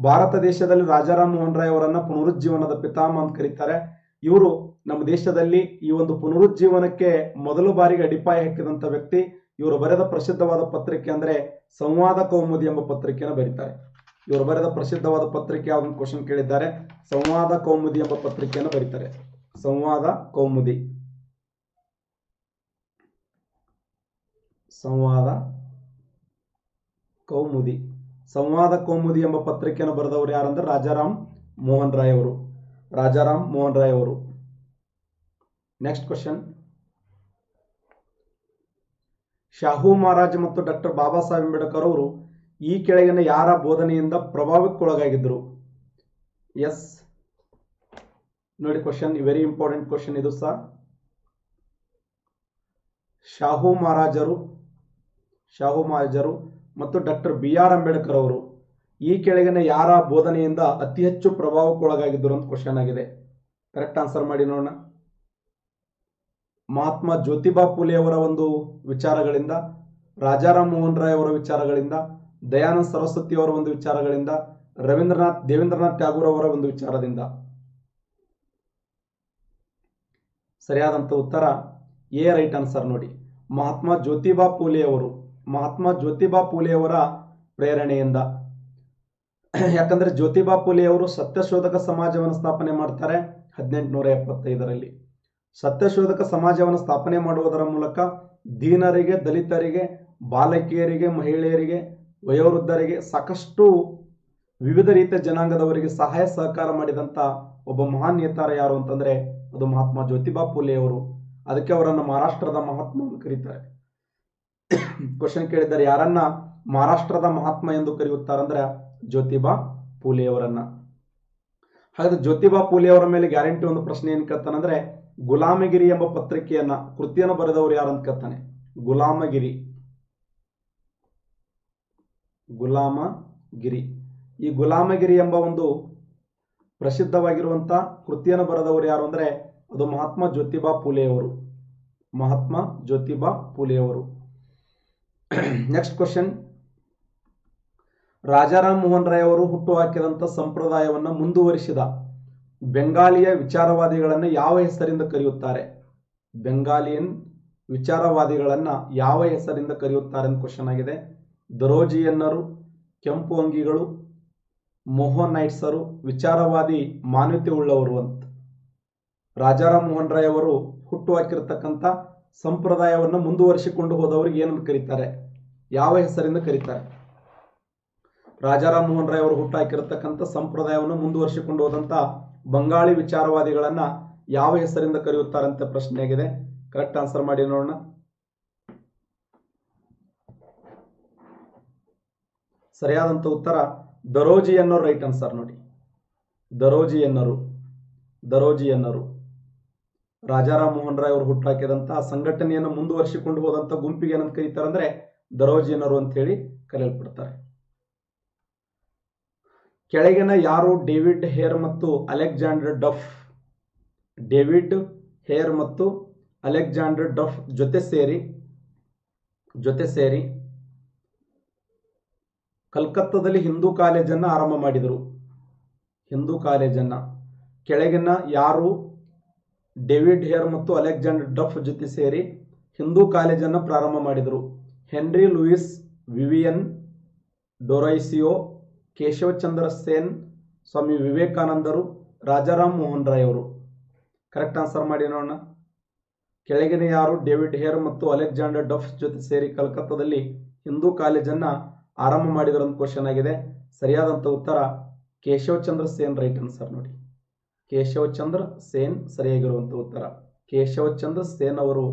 ಭಾರತ ದೇಶದಲ್ಲಿ ರಾಜಾರಾಮ್ ಮೋಹನ್ ರಾಯ್ ಅವರನ್ನ ಪುನರುಜ್ಜೀವನದ ಪಿತಾಮ ಅಂತ ಕರೀತಾರೆ. ಇವರು ನಮ್ಮ ದೇಶದಲ್ಲಿ ಈ ಒಂದು ಪುನರುಜ್ಜೀವನಕ್ಕೆ ಮೊದಲು ಬಾರಿಗೆ ಅಡಿಪಾಯ ಹಾಕಿದಂತ ವ್ಯಕ್ತಿ. ಇವರು ಬರೆದ ಪ್ರಸಿದ್ಧವಾದ ಪತ್ರಿಕೆ ಅಂದ್ರೆ ಸಂವಾದ ಕೌಮುದಿ ಎಂಬ ಪತ್ರಿಕೆಯನ್ನು ಬರೀತಾರೆ. ಇವರು ಬರೆದ ಪ್ರಸಿದ್ಧವಾದ ಪತ್ರಿಕೆ ಯಾವ್ದು ಕ್ವಶನ್ ಕೇಳಿದ್ದಾರೆ. ಸಂವಾದ ಕೌಮುದಿ ಎಂಬ ಪತ್ರಿಕೆಯನ್ನು ಬರೀತಾರೆ. ಸಂವಾದ ಕೌಮುದಿ. ಸಂವಾದ ಕೌಮುದಿ. ಸಂವಾದ ಕೌಮುದಿ ಎಂಬ ಪತ್ರಿಕೆಯನ್ನು ಬರೆದವರು ಯಾರಂದ್ರೆ ರಾಜಾರಾಮ್ ಮೋಹನ್ ರಾಯ್ ಅವರು. ರಾಜಾರಾಮ್ ಮೋಹನ್ ರಾಯ್ ಅವರು. ನೆಕ್ಸ್ಟ್ ಕ್ವಶನ್ ಶಾಹು ಮಹಾರಾಜ್ ಮತ್ತು ಡಾಕ್ಟರ್ ಬಾಬಾ ಸಾಹೇಬ್ ಅಂಬೇಡ್ಕರ್ ಅವರು ಈ ಕೆಳಗಿನ ಯಾರ ಬೋಧನೆಯಿಂದ ಪ್ರಭಾವಕ್ಕೊಳಗಾಗಿದ್ದರು? ಎಸ್ ನೋಡಿ ಕ್ವಶನ್ ವೆರಿ ಇಂಪಾರ್ಟೆಂಟ್ ಕ್ವಶನ್ ಇದು ಸಹ ಶಾಹು ಮಹಾರಾಜರು ಶಾಹು ಮಹಾಜರು ಮತ್ತು ಡಾಕ್ಟರ್ ಬಿ ಆರ್ ಅಂಬೇಡ್ಕರ್ ಅವರು, ಈ ಕೆಳಗಿನ ಯಾರ ಬೋಧನೆಯಿಂದ ಅತಿ ಹೆಚ್ಚು ಪ್ರಭಾವಕ್ಕೊಳಗಾಗಿದ್ದರು ಅಂತ ಕ್ವಶನ್ ಆಗಿದೆ. ಕರೆಕ್ಟ್ ಆನ್ಸರ್ ಮಾಡಿ ನೋಡೋಣ. ಮಹಾತ್ಮ ಜ್ಯೋತಿಬಾ ಫುಲೆ ಅವರ ಒಂದು ವಿಚಾರಗಳಿಂದ ರಾಜಾರಾಮ್ ಮೋಹನ್ ರಾಯ್ ಅವರ ವಿಚಾರಗಳಿಂದ, ದಯಾನಂದ ಸರಸ್ವತಿ ಅವರ ಒಂದು ವಿಚಾರಗಳಿಂದ, ರವೀಂದ್ರನಾಥ್, ದೇವೇಂದ್ರನಾಥ್ ಟ್ಯಾಗೂರ್ ಅವರ ಒಂದು ವಿಚಾರದಿಂದ. ಸರಿಯಾದಂತ ಉತ್ತರ ಎ ರೈಟ್ ಆನ್ಸರ್ ನೋಡಿ. ಮಹಾತ್ಮ ಜ್ಯೋತಿಬಾ ಫೂಲೆ ಅವರು ಮಹಾತ್ಮ ಜ್ಯೋತಿಬಾ ಫೂಲೆ ಅವರ ಪ್ರೇರಣೆಯಿಂದ. ಯಾಕಂದ್ರೆ ಜ್ಯೋತಿಬಾ ಫೂಲೆ ಅವರು ಸತ್ಯಶೋಧಕ ಸಮಾಜವನ್ನು ಸ್ಥಾಪನೆ ಮಾಡ್ತಾರೆ ಹದಿನೆಂಟುನೂರ ಎಪ್ಪತ್ತೈದರಲ್ಲಿ. ಸತ್ಯಶೋಧಕ ಸಮಾಜವನ್ನು ಸ್ಥಾಪನೆ ಮಾಡುವುದರ ಮೂಲಕ ದೀನರಿಗೆ, ದಲಿತರಿಗೆ, ಬಾಲಕಿಯರಿಗೆ, ಮಹಿಳೆಯರಿಗೆ, ವಯೋವೃದ್ಧರಿಗೆ ಸಾಕಷ್ಟು ವಿವಿಧ ರೀತಿಯ ಜನಾಂಗದವರಿಗೆ ಸಹಾಯ, ಸಹಕಾರ ಮಾಡಿದಂತ ಒಬ್ಬ ಮಹಾನ್ ನೇತಾರ ಯಾರು ಅಂತಂದ್ರೆ ಅದು ಮಹಾತ್ಮ ಜ್ಯೋತಿಬಾ ಫುಲೆ ಅವರು. ಅದಕ್ಕೆ ಅವರನ್ನು ಮಹಾರಾಷ್ಟ್ರದ ಮಹಾತ್ಮ ಅಂತ ಕರೀತಾರೆ. ಕ್ವಶನ್ ಕೇಳಿದ್ದಾರೆ, ಯಾರನ್ನ ಮಹಾರಾಷ್ಟ್ರದ ಮಹಾತ್ಮ ಎಂದು ಕರೆಯುತ್ತಾರಂದ್ರೆ ಜ್ಯೋತಿಬಾ ಪೂಲೆಯವರನ್ನ ಹಾಗಾದ್ರೆ ಜ್ಯೋತಿಬಾ ಪೂಲೆಯವರ ಮೇಲೆ ಗ್ಯಾರಂಟಿ ಒಂದು ಪ್ರಶ್ನೆ ಏನ್ ಕೇಳ್ತಾನಂದ್ರೆ ಗುಲಾಮಗಿರಿ ಎಂಬ ಪತ್ರಿಕೆಯನ್ನ ಕೃತಿಯನ್ನು ಬರೆದವರು ಯಾರು ಅಂತ ಕೇಳ್ತಾನೆ. ಗುಲಾಮಗಿರಿ. ಗುಲಾಮಗಿರಿ. ಈ ಗುಲಾಮಗಿರಿ ಎಂಬ ಒಂದು ಪ್ರಸಿದ್ಧವಾಗಿರುವಂತಹ ಕೃತಿಯನ್ನು ಬರೆದವರು ಯಾರು ಅಂದ್ರೆ, ಅದು ಮಹಾತ್ಮ ಜ್ಯೋತಿಬಾ ಫುಲೆ ಅವರು. ಮಹಾತ್ಮ ಜ್ಯೋತಿಬಾ ಪೂಲೆಯವರು ನೆಕ್ಸ್ಟ್ ಕ್ವಶನ್ ರಾಜಾರಾಮ್ ಮೋಹನ್ ರಾಯ್ ಅವರು ಹುಟ್ಟು ಹಾಕಿದಂತ ಸಂಪ್ರದಾಯವನ್ನ ಮುಂದುವರಿಸಿದ ಬೆಂಗಾಲಿಯ ವಿಚಾರವಾದಿಗಳನ್ನು ಯಾವ ಹೆಸರಿಂದ ಕರೆಯುತ್ತಾರೆ? ಬೆಂಗಾಲಿಯನ್ ವಿಚಾರವಾದಿಗಳನ್ನು ಯಾವ ಹೆಸರಿಂದ ಕರೆಯುತ್ತಾರೆ ಅಂತ ಕ್ವಶನ್ ಆಗಿದೆ. ದರೋಜಿಯನ್ನರು, ಕೆಂಪು ಅಂಗಿಗಳು, ಮೋಹನ್ ನೈಟ್ಸರು ವಿಚಾರವಾದಿ ಮಾನ್ಯತೆ ಉಳ್ಳವರು ಅಂತ. ರಾಜಾರಾಮ್ ಮೋಹನ್ ರಾಯ್ ಅವರು ಹುಟ್ಟು ಹಾಕಿರ್ತಕ್ಕಂಥ ಸಂಪ್ರದಾಯವನ್ನು ಮುಂದುವರಿಸಿಕೊಂಡು ಹೋದವರಿಗೆ ಏನಂತ ಕರೀತಾರೆ? ಯಾವ ಹೆಸರಿಂದ ಕರೀತಾರೆ? ರಾಜಾರಾಮ್ ಮೋಹನ್ ರಾಯ್ ಅವರು ಹುಟ್ಟಾಕಿರತಕ್ಕಂಥ ಸಂಪ್ರದಾಯವನ್ನು ಮುಂದುವರಿಸಿಕೊಂಡು ಹೋದಂಥ ಬಂಗಾಳಿ ವಿಚಾರವಾದಿಗಳನ್ನ ಯಾವ ಹೆಸರಿಂದ ಕರೆಯುತ್ತಾರೆ ಅಂತ ಪ್ರಶ್ನೆ ಆಗಿದೆ. ಕರೆಕ್ಟ್ ಆನ್ಸರ್ ಮಾಡಿ ನೋಡೋಣ. ಸರಿಯಾದಂತ ಉತ್ತರ, ದರೋಜಿ ಅನ್ನೋರು ರೈಟ್ ಆನ್ಸರ್ ನೋಡಿ. ದರೋಜಿ ಎನ್ನರು ದರೋಜಿ ಎನ್ನರು. ರಾಜಾರಾಮ್ ಮೋಹನ್ ರಾಯ್ ಅವರು ಹುಟ್ಟಾಕಿದಂತಹ ಸಂಘಟನೆಯನ್ನು ಮುಂದುವರಿಸಿಕೊಂಡು ಹೋದಂತ ಗುಂಪಿಗೆ ಏನಂತ ಕರೀತಾರೆ ಅಂದ್ರೆ ದರೋಜಿನರು ಅಂತ ಹೇಳಿ ಕರೆಯಲ್ಪಡ್ತಾರೆ. ಕೆಳಗಿನ ಯಾರು ಡೇವಿಡ್ ಹೇರ್ ಮತ್ತು ಅಲೆಕ್ಸಾಂಡರ್ ಡಫ್, ಡೇವಿಡ್ ಹೇರ್ ಮತ್ತು ಅಲೆಕ್ಸಾಂಡರ್ ಡಫ್ ಜೊತೆ ಸೇರಿ ಜೊತೆ ಸೇರಿ ಕಲ್ಕತ್ತಾದಲ್ಲಿ ಹಿಂದೂ ಕಾಲೇಜನ್ನು ಆರಂಭ ಮಾಡಿದರು. ಹಿಂದೂ ಕಾಲೇಜನ್ನು. ಕೆಳಗಿನ ಯಾರು ಡೇವಿಡ್ ಹೇರ್ ಮತ್ತು ಅಲೆಕ್ಸಾಂಡರ್ ಡಫ್ ಜೊತೆ ಸೇರಿ ಹಿಂದೂ ಕಾಲೇಜನ್ನು ಪ್ರಾರಂಭ ಮಾಡಿದರು. Henry Louis, Vivian Derozio Keshavchandra Sen, Swami ವಿವೇಕಾನಂದರು, ರಾಜಾರಾಮ್ ಮೋಹನ್ ರಾಯ್ ಅವರು. ಕರೆಕ್ಟ್ ಆನ್ಸರ್ ಮಾಡಿ ನೋಡೋಣ. ಕೆಳಗಿನ ಯಾರು? ಡೇವಿಡ್ ಹೇರ್ ಮತ್ತು ಅಲೆಕ್ಸಾಂಡರ್ ಡಫ್ ಜೊತೆ ಸೇರಿ ಕಲ್ಕತ್ತಾದಲ್ಲಿ ಹಿಂದೂ ಕಾಲೇಜನ್ನು ಆರಂಭ ಮಾಡಿದರು ಅಂತ ಕ್ವಶನ್ ಆಗಿದೆ. ಸರಿಯಾದಂತ ಉತ್ತರ ಕೇಶವಚಂದ್ರ ಸೇನ್ ರೈಟ್ ಆನ್ಸರ್ ನೋಡಿ. ಕೇಶವಚಂದ್ರ ಸೇನ್ ಸರಿಯಾಗಿರುವಂಥ ಉತ್ತರ. ಕೇಶವಚಂದ್ರ ಸೇನ್ ಅವರು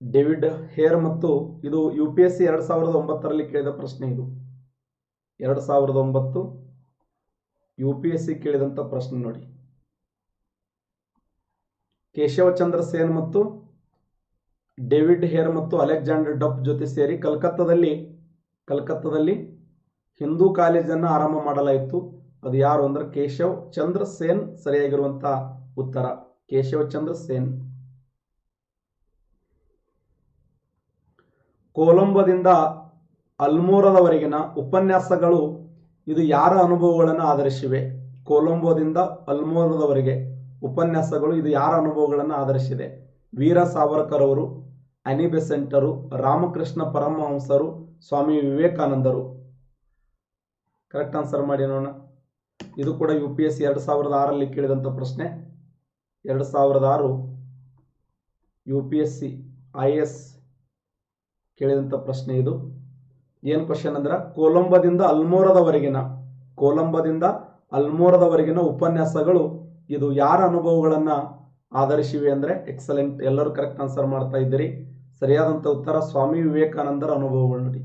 ಡೇವಿಡ್ ಹೇರ್ ಮತ್ತು ಇದು ಯು ಪಿ ಎಸ್ ಸಿ ಎರಡು ಸಾವಿರದ ಒಂಬತ್ತರಲ್ಲಿ ಕೇಳಿದ ಪ್ರಶ್ನೆ ಇದು. ಎರಡು ಸಾವಿರದ ಒಂಬತ್ತು ಯು ಪಿ ಎಸ್ ಸಿ ಕೇಳಿದಂತ ಪ್ರಶ್ನೆ ನೋಡಿ. ಕೇಶವಚಂದ್ರ ಸೇನ್ ಮತ್ತು ಡೇವಿಡ್ ಹೇರ್ ಮತ್ತು ಅಲೆಕ್ಸಾಂಡರ್ ಡಪ್ ಜೊತೆ ಸೇರಿ ಕಲ್ಕತ್ತಾದಲ್ಲಿ ಕಲ್ಕತ್ತಾದಲ್ಲಿ ಹಿಂದೂ ಕಾಲೇಜನ್ನು ಆರಂಭ ಮಾಡಲಾಯಿತು. ಅದು ಯಾರು ಅಂದ್ರೆ ಕೇಶವ್ ಚಂದ್ರ ಸೇನ್ ಸರಿಯಾಗಿರುವಂತ ಉತ್ತರ. ಕೇಶವ್ ಚಂದ್ರ ಸೇನ್. ಕೊಲಂಬೋದಿಂದ ಅಲ್ಮೋರದವರೆಗಿನ ಉಪನ್ಯಾಸಗಳು ಇದು ಯಾರ ಅನುಭವಗಳನ್ನು ಆಧರಿಸಿವೆ? ಕೊಲಂಬೋದಿಂದ ಅಲ್ಮೋರದವರೆಗೆ ಉಪನ್ಯಾಸಗಳು ಇದು ಯಾರ ಅನುಭವಗಳನ್ನು ಆಧರಿಸಿದೆ? ವೀರ ಸಾವರ್ಕರ್ ಅವರು ರಾಮಕೃಷ್ಣ ಪರಮಹಂಸರು, ಸ್ವಾಮಿ ವಿವೇಕಾನಂದರು. ಕರೆಕ್ಟ್ ಆನ್ಸರ್ ಮಾಡಿ ನೋಡೋಣ. ಇದು ಕೂಡ ಯು ಪಿ ಎಸ್ ಎರಡು ಸಾವಿರದ ಆರಲ್ಲಿ ಕೇಳಿದಂಥ ಪ್ರಶ್ನೆ. ಎರಡು ಸಾವಿರದ ಆರು U P S C I S ಕೇಳಿದಂಥ ಪ್ರಶ್ನೆ ಇದು. ಏನು ಕ್ವಶನ್ ಅಂದ್ರೆ, ಕೋಲಂಬದಿಂದ ಅಲ್ಮೋರದವರೆಗಿನ ಕೋಲಂಬದಿಂದ ಅಲ್ಮೋರದವರೆಗಿನ ಉಪನ್ಯಾಸಗಳು ಇದು ಯಾರ ಅನುಭವಗಳನ್ನ ಆಧರಿಸಿವೆ ಅಂದ್ರೆ ಎಕ್ಸಲೆಂಟ್, ಎಲ್ಲರೂ ಕರೆಕ್ಟ್ ಆನ್ಸರ್ ಮಾಡ್ತಾ ಇದ್ದೀರಿ. ಸರಿಯಾದಂತ ಉತ್ತರ ಸ್ವಾಮಿ ವಿವೇಕಾನಂದರ ಅನುಭವಗಳು ನೋಡಿ.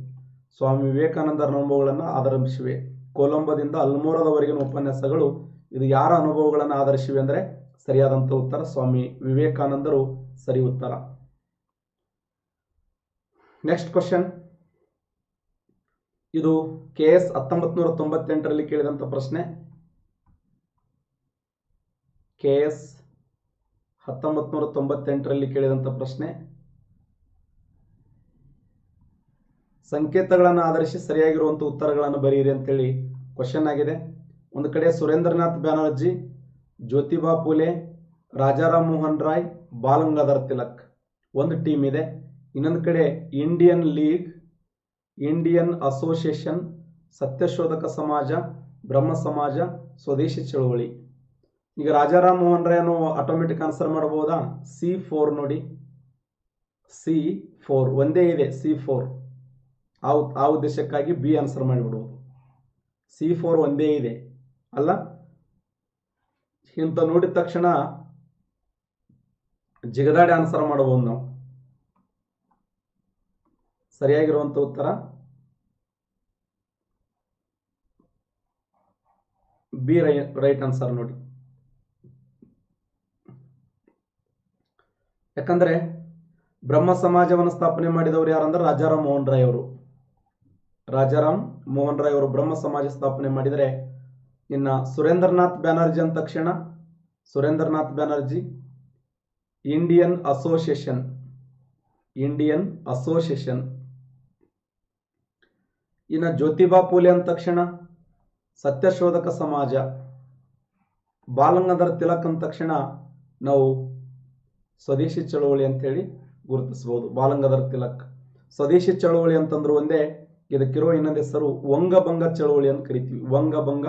ಸ್ವಾಮಿ ವಿವೇಕಾನಂದರ ಅನುಭವಗಳನ್ನು ಆಧರಿಸಿವೆ. ಕೊಲಂಬೋದಿಂದ ಅಲ್ಮೋರದವರೆಗಿನ ಉಪನ್ಯಾಸಗಳು. ಇದು ಯಾರ ಅನುಭವಗಳನ್ನು ಆಧರಿಸಿವೆ ಅಂದರೆ ಸರಿಯಾದಂಥ ಉತ್ತರ ಸ್ವಾಮಿ ವಿವೇಕಾನಂದರು. ಸರಿ ಉತ್ತರ. ನೆಕ್ಸ್ಟ್ ಕ್ವಶನ್ ಇದು ಕೆ ಎಸ್ ಹತ್ತೊಂಬತ್ತು ನೂರ ತೊಂಬತ್ತೆಂಟರಲ್ಲಿ ಕೇಳಿದಂಥ ಪ್ರಶ್ನೆ. ಕೆ ಎಸ್ ಹತ್ತೊಂಬತ್ತು ನೂರ ತೊಂಬತ್ತೆಂಟರಲ್ಲಿ ಕೇಳಿದಂಥ ಪ್ರಶ್ನೆ. ಸಂಕೇತಗಳನ್ನು ಆಧರಿಸಿ ಸರಿಯಾಗಿರುವಂಥ ಉತ್ತರಗಳನ್ನು ಬರೆಯಿರಿ ಅಂತೇಳಿ ಕ್ವಶನ್ ಆಗಿದೆ. ಒಂದು ಕಡೆ ಸುರೇಂದ್ರನಾಥ್ ಬ್ಯಾನರ್ಜಿ, ಜ್ಯೋತಿಬಾ ಫುಲೆ ರಾಜಾರಾಮ್ ಮೋಹನ್ ರಾಯ್, ಬಾಲಗಂಗಾಧರ್ ತಿಲಕ್ ಒಂದು ಟೀಮ್ ಇದೆ. ಇನ್ನೊಂದು ಕಡೆ Indian league Indian association Satyashodhak Samaj, Brahmo Samaj, ಸ್ವದೇಶಿ ಚಳುವಳಿ. ಈಗ ರಾಜಾರಾಮ್ ಮೋಹನ್ ರಾಯ್ ಅನ್ನೋ ಆಟೋಮೆಟಿಕ್ ಆನ್ಸರ್ ಮಾಡ್ಬೋದಾ ಸಿ ಫೋರ್ ನೋಡಿ. ಸಿ ಫೋರ್ ಒಂದೇ ಇದೆ ಸಿ ಫೋರ್ ಆ ಆ ಉದ್ದೇಶಕ್ಕಾಗಿ ಬಿ ಆನ್ಸರ್ ಮಾಡಿಬಿಡುವುದು ಸಿ ಫೋರ್ ಒಂದೇ ಇದೆ, ಅಲ್ಲ? ಇಂಥ ನೋಡಿದ ತಕ್ಷಣ ಜಿಗದಾಡಿ ಆನ್ಸರ್ ಮಾಡಬಹುದು ನಾವು. ಸರಿಯಾಗಿರುವಂಥ ಉತ್ತರ? ಬಿ ರೈ ರೈಟ್ ಆನ್ಸರ್ ನೋಡಿ. ಯಾಕಂದ್ರೆ ಬ್ರಹ್ಮ ಸಮಾಜವನ್ನು ಸ್ಥಾಪನೆ ಮಾಡಿದವರು ಯಾರಂದ್ರೆ ರಾಜಾರಾಮ್ ಮೋಹನ್ ರಾಯ್ ಅವರು. ರಾಜಾರಾಮ್ ಮೋಹನ್ ರಾಯ್ ಅವರು ಬ್ರಹ್ಮ ಸಮಾಜ ಸ್ಥಾಪನೆ ಮಾಡಿದರೆ ಇನ್ನ ಸುರೇಂದ್ರನಾಥ್ ಬ್ಯಾನರ್ಜಿ ಅಂದ ತಕ್ಷಣ Surendranath Banerjee Indian association Indian association ಇನ್ನು ಜ್ಯೋತಿಬಾ ಪೂಲೆ ಅಂದ ತಕ್ಷಣ ಸತ್ಯಶೋಧಕ ಸಮಾಜ, ಬಾಲಗಂಗಾಧರ್ ತಿಲಕ್ ಅಂದ ತಕ್ಷಣ ನಾವು ಸ್ವದೇಶಿ ಚಳವಳಿ ಅಂತೇಳಿ ಗುರುತಿಸಬಹುದು ಬಾಲಗಂಗಾಧರ್ ತಿಲಕ್. ಸ್ವದೇಶಿ ಚಳವಳಿ ಅಂತಂದ್ರೆ ಒಂದೇ ಇದಕ್ಕಿರೋ ಇನ್ನೊಂದು ಹೆಸರು ವಂಗಭಂಗ ಚಳವಳಿ ಅಂತ ಕರಿತೀವಿ. ವಂಗಭಂಗ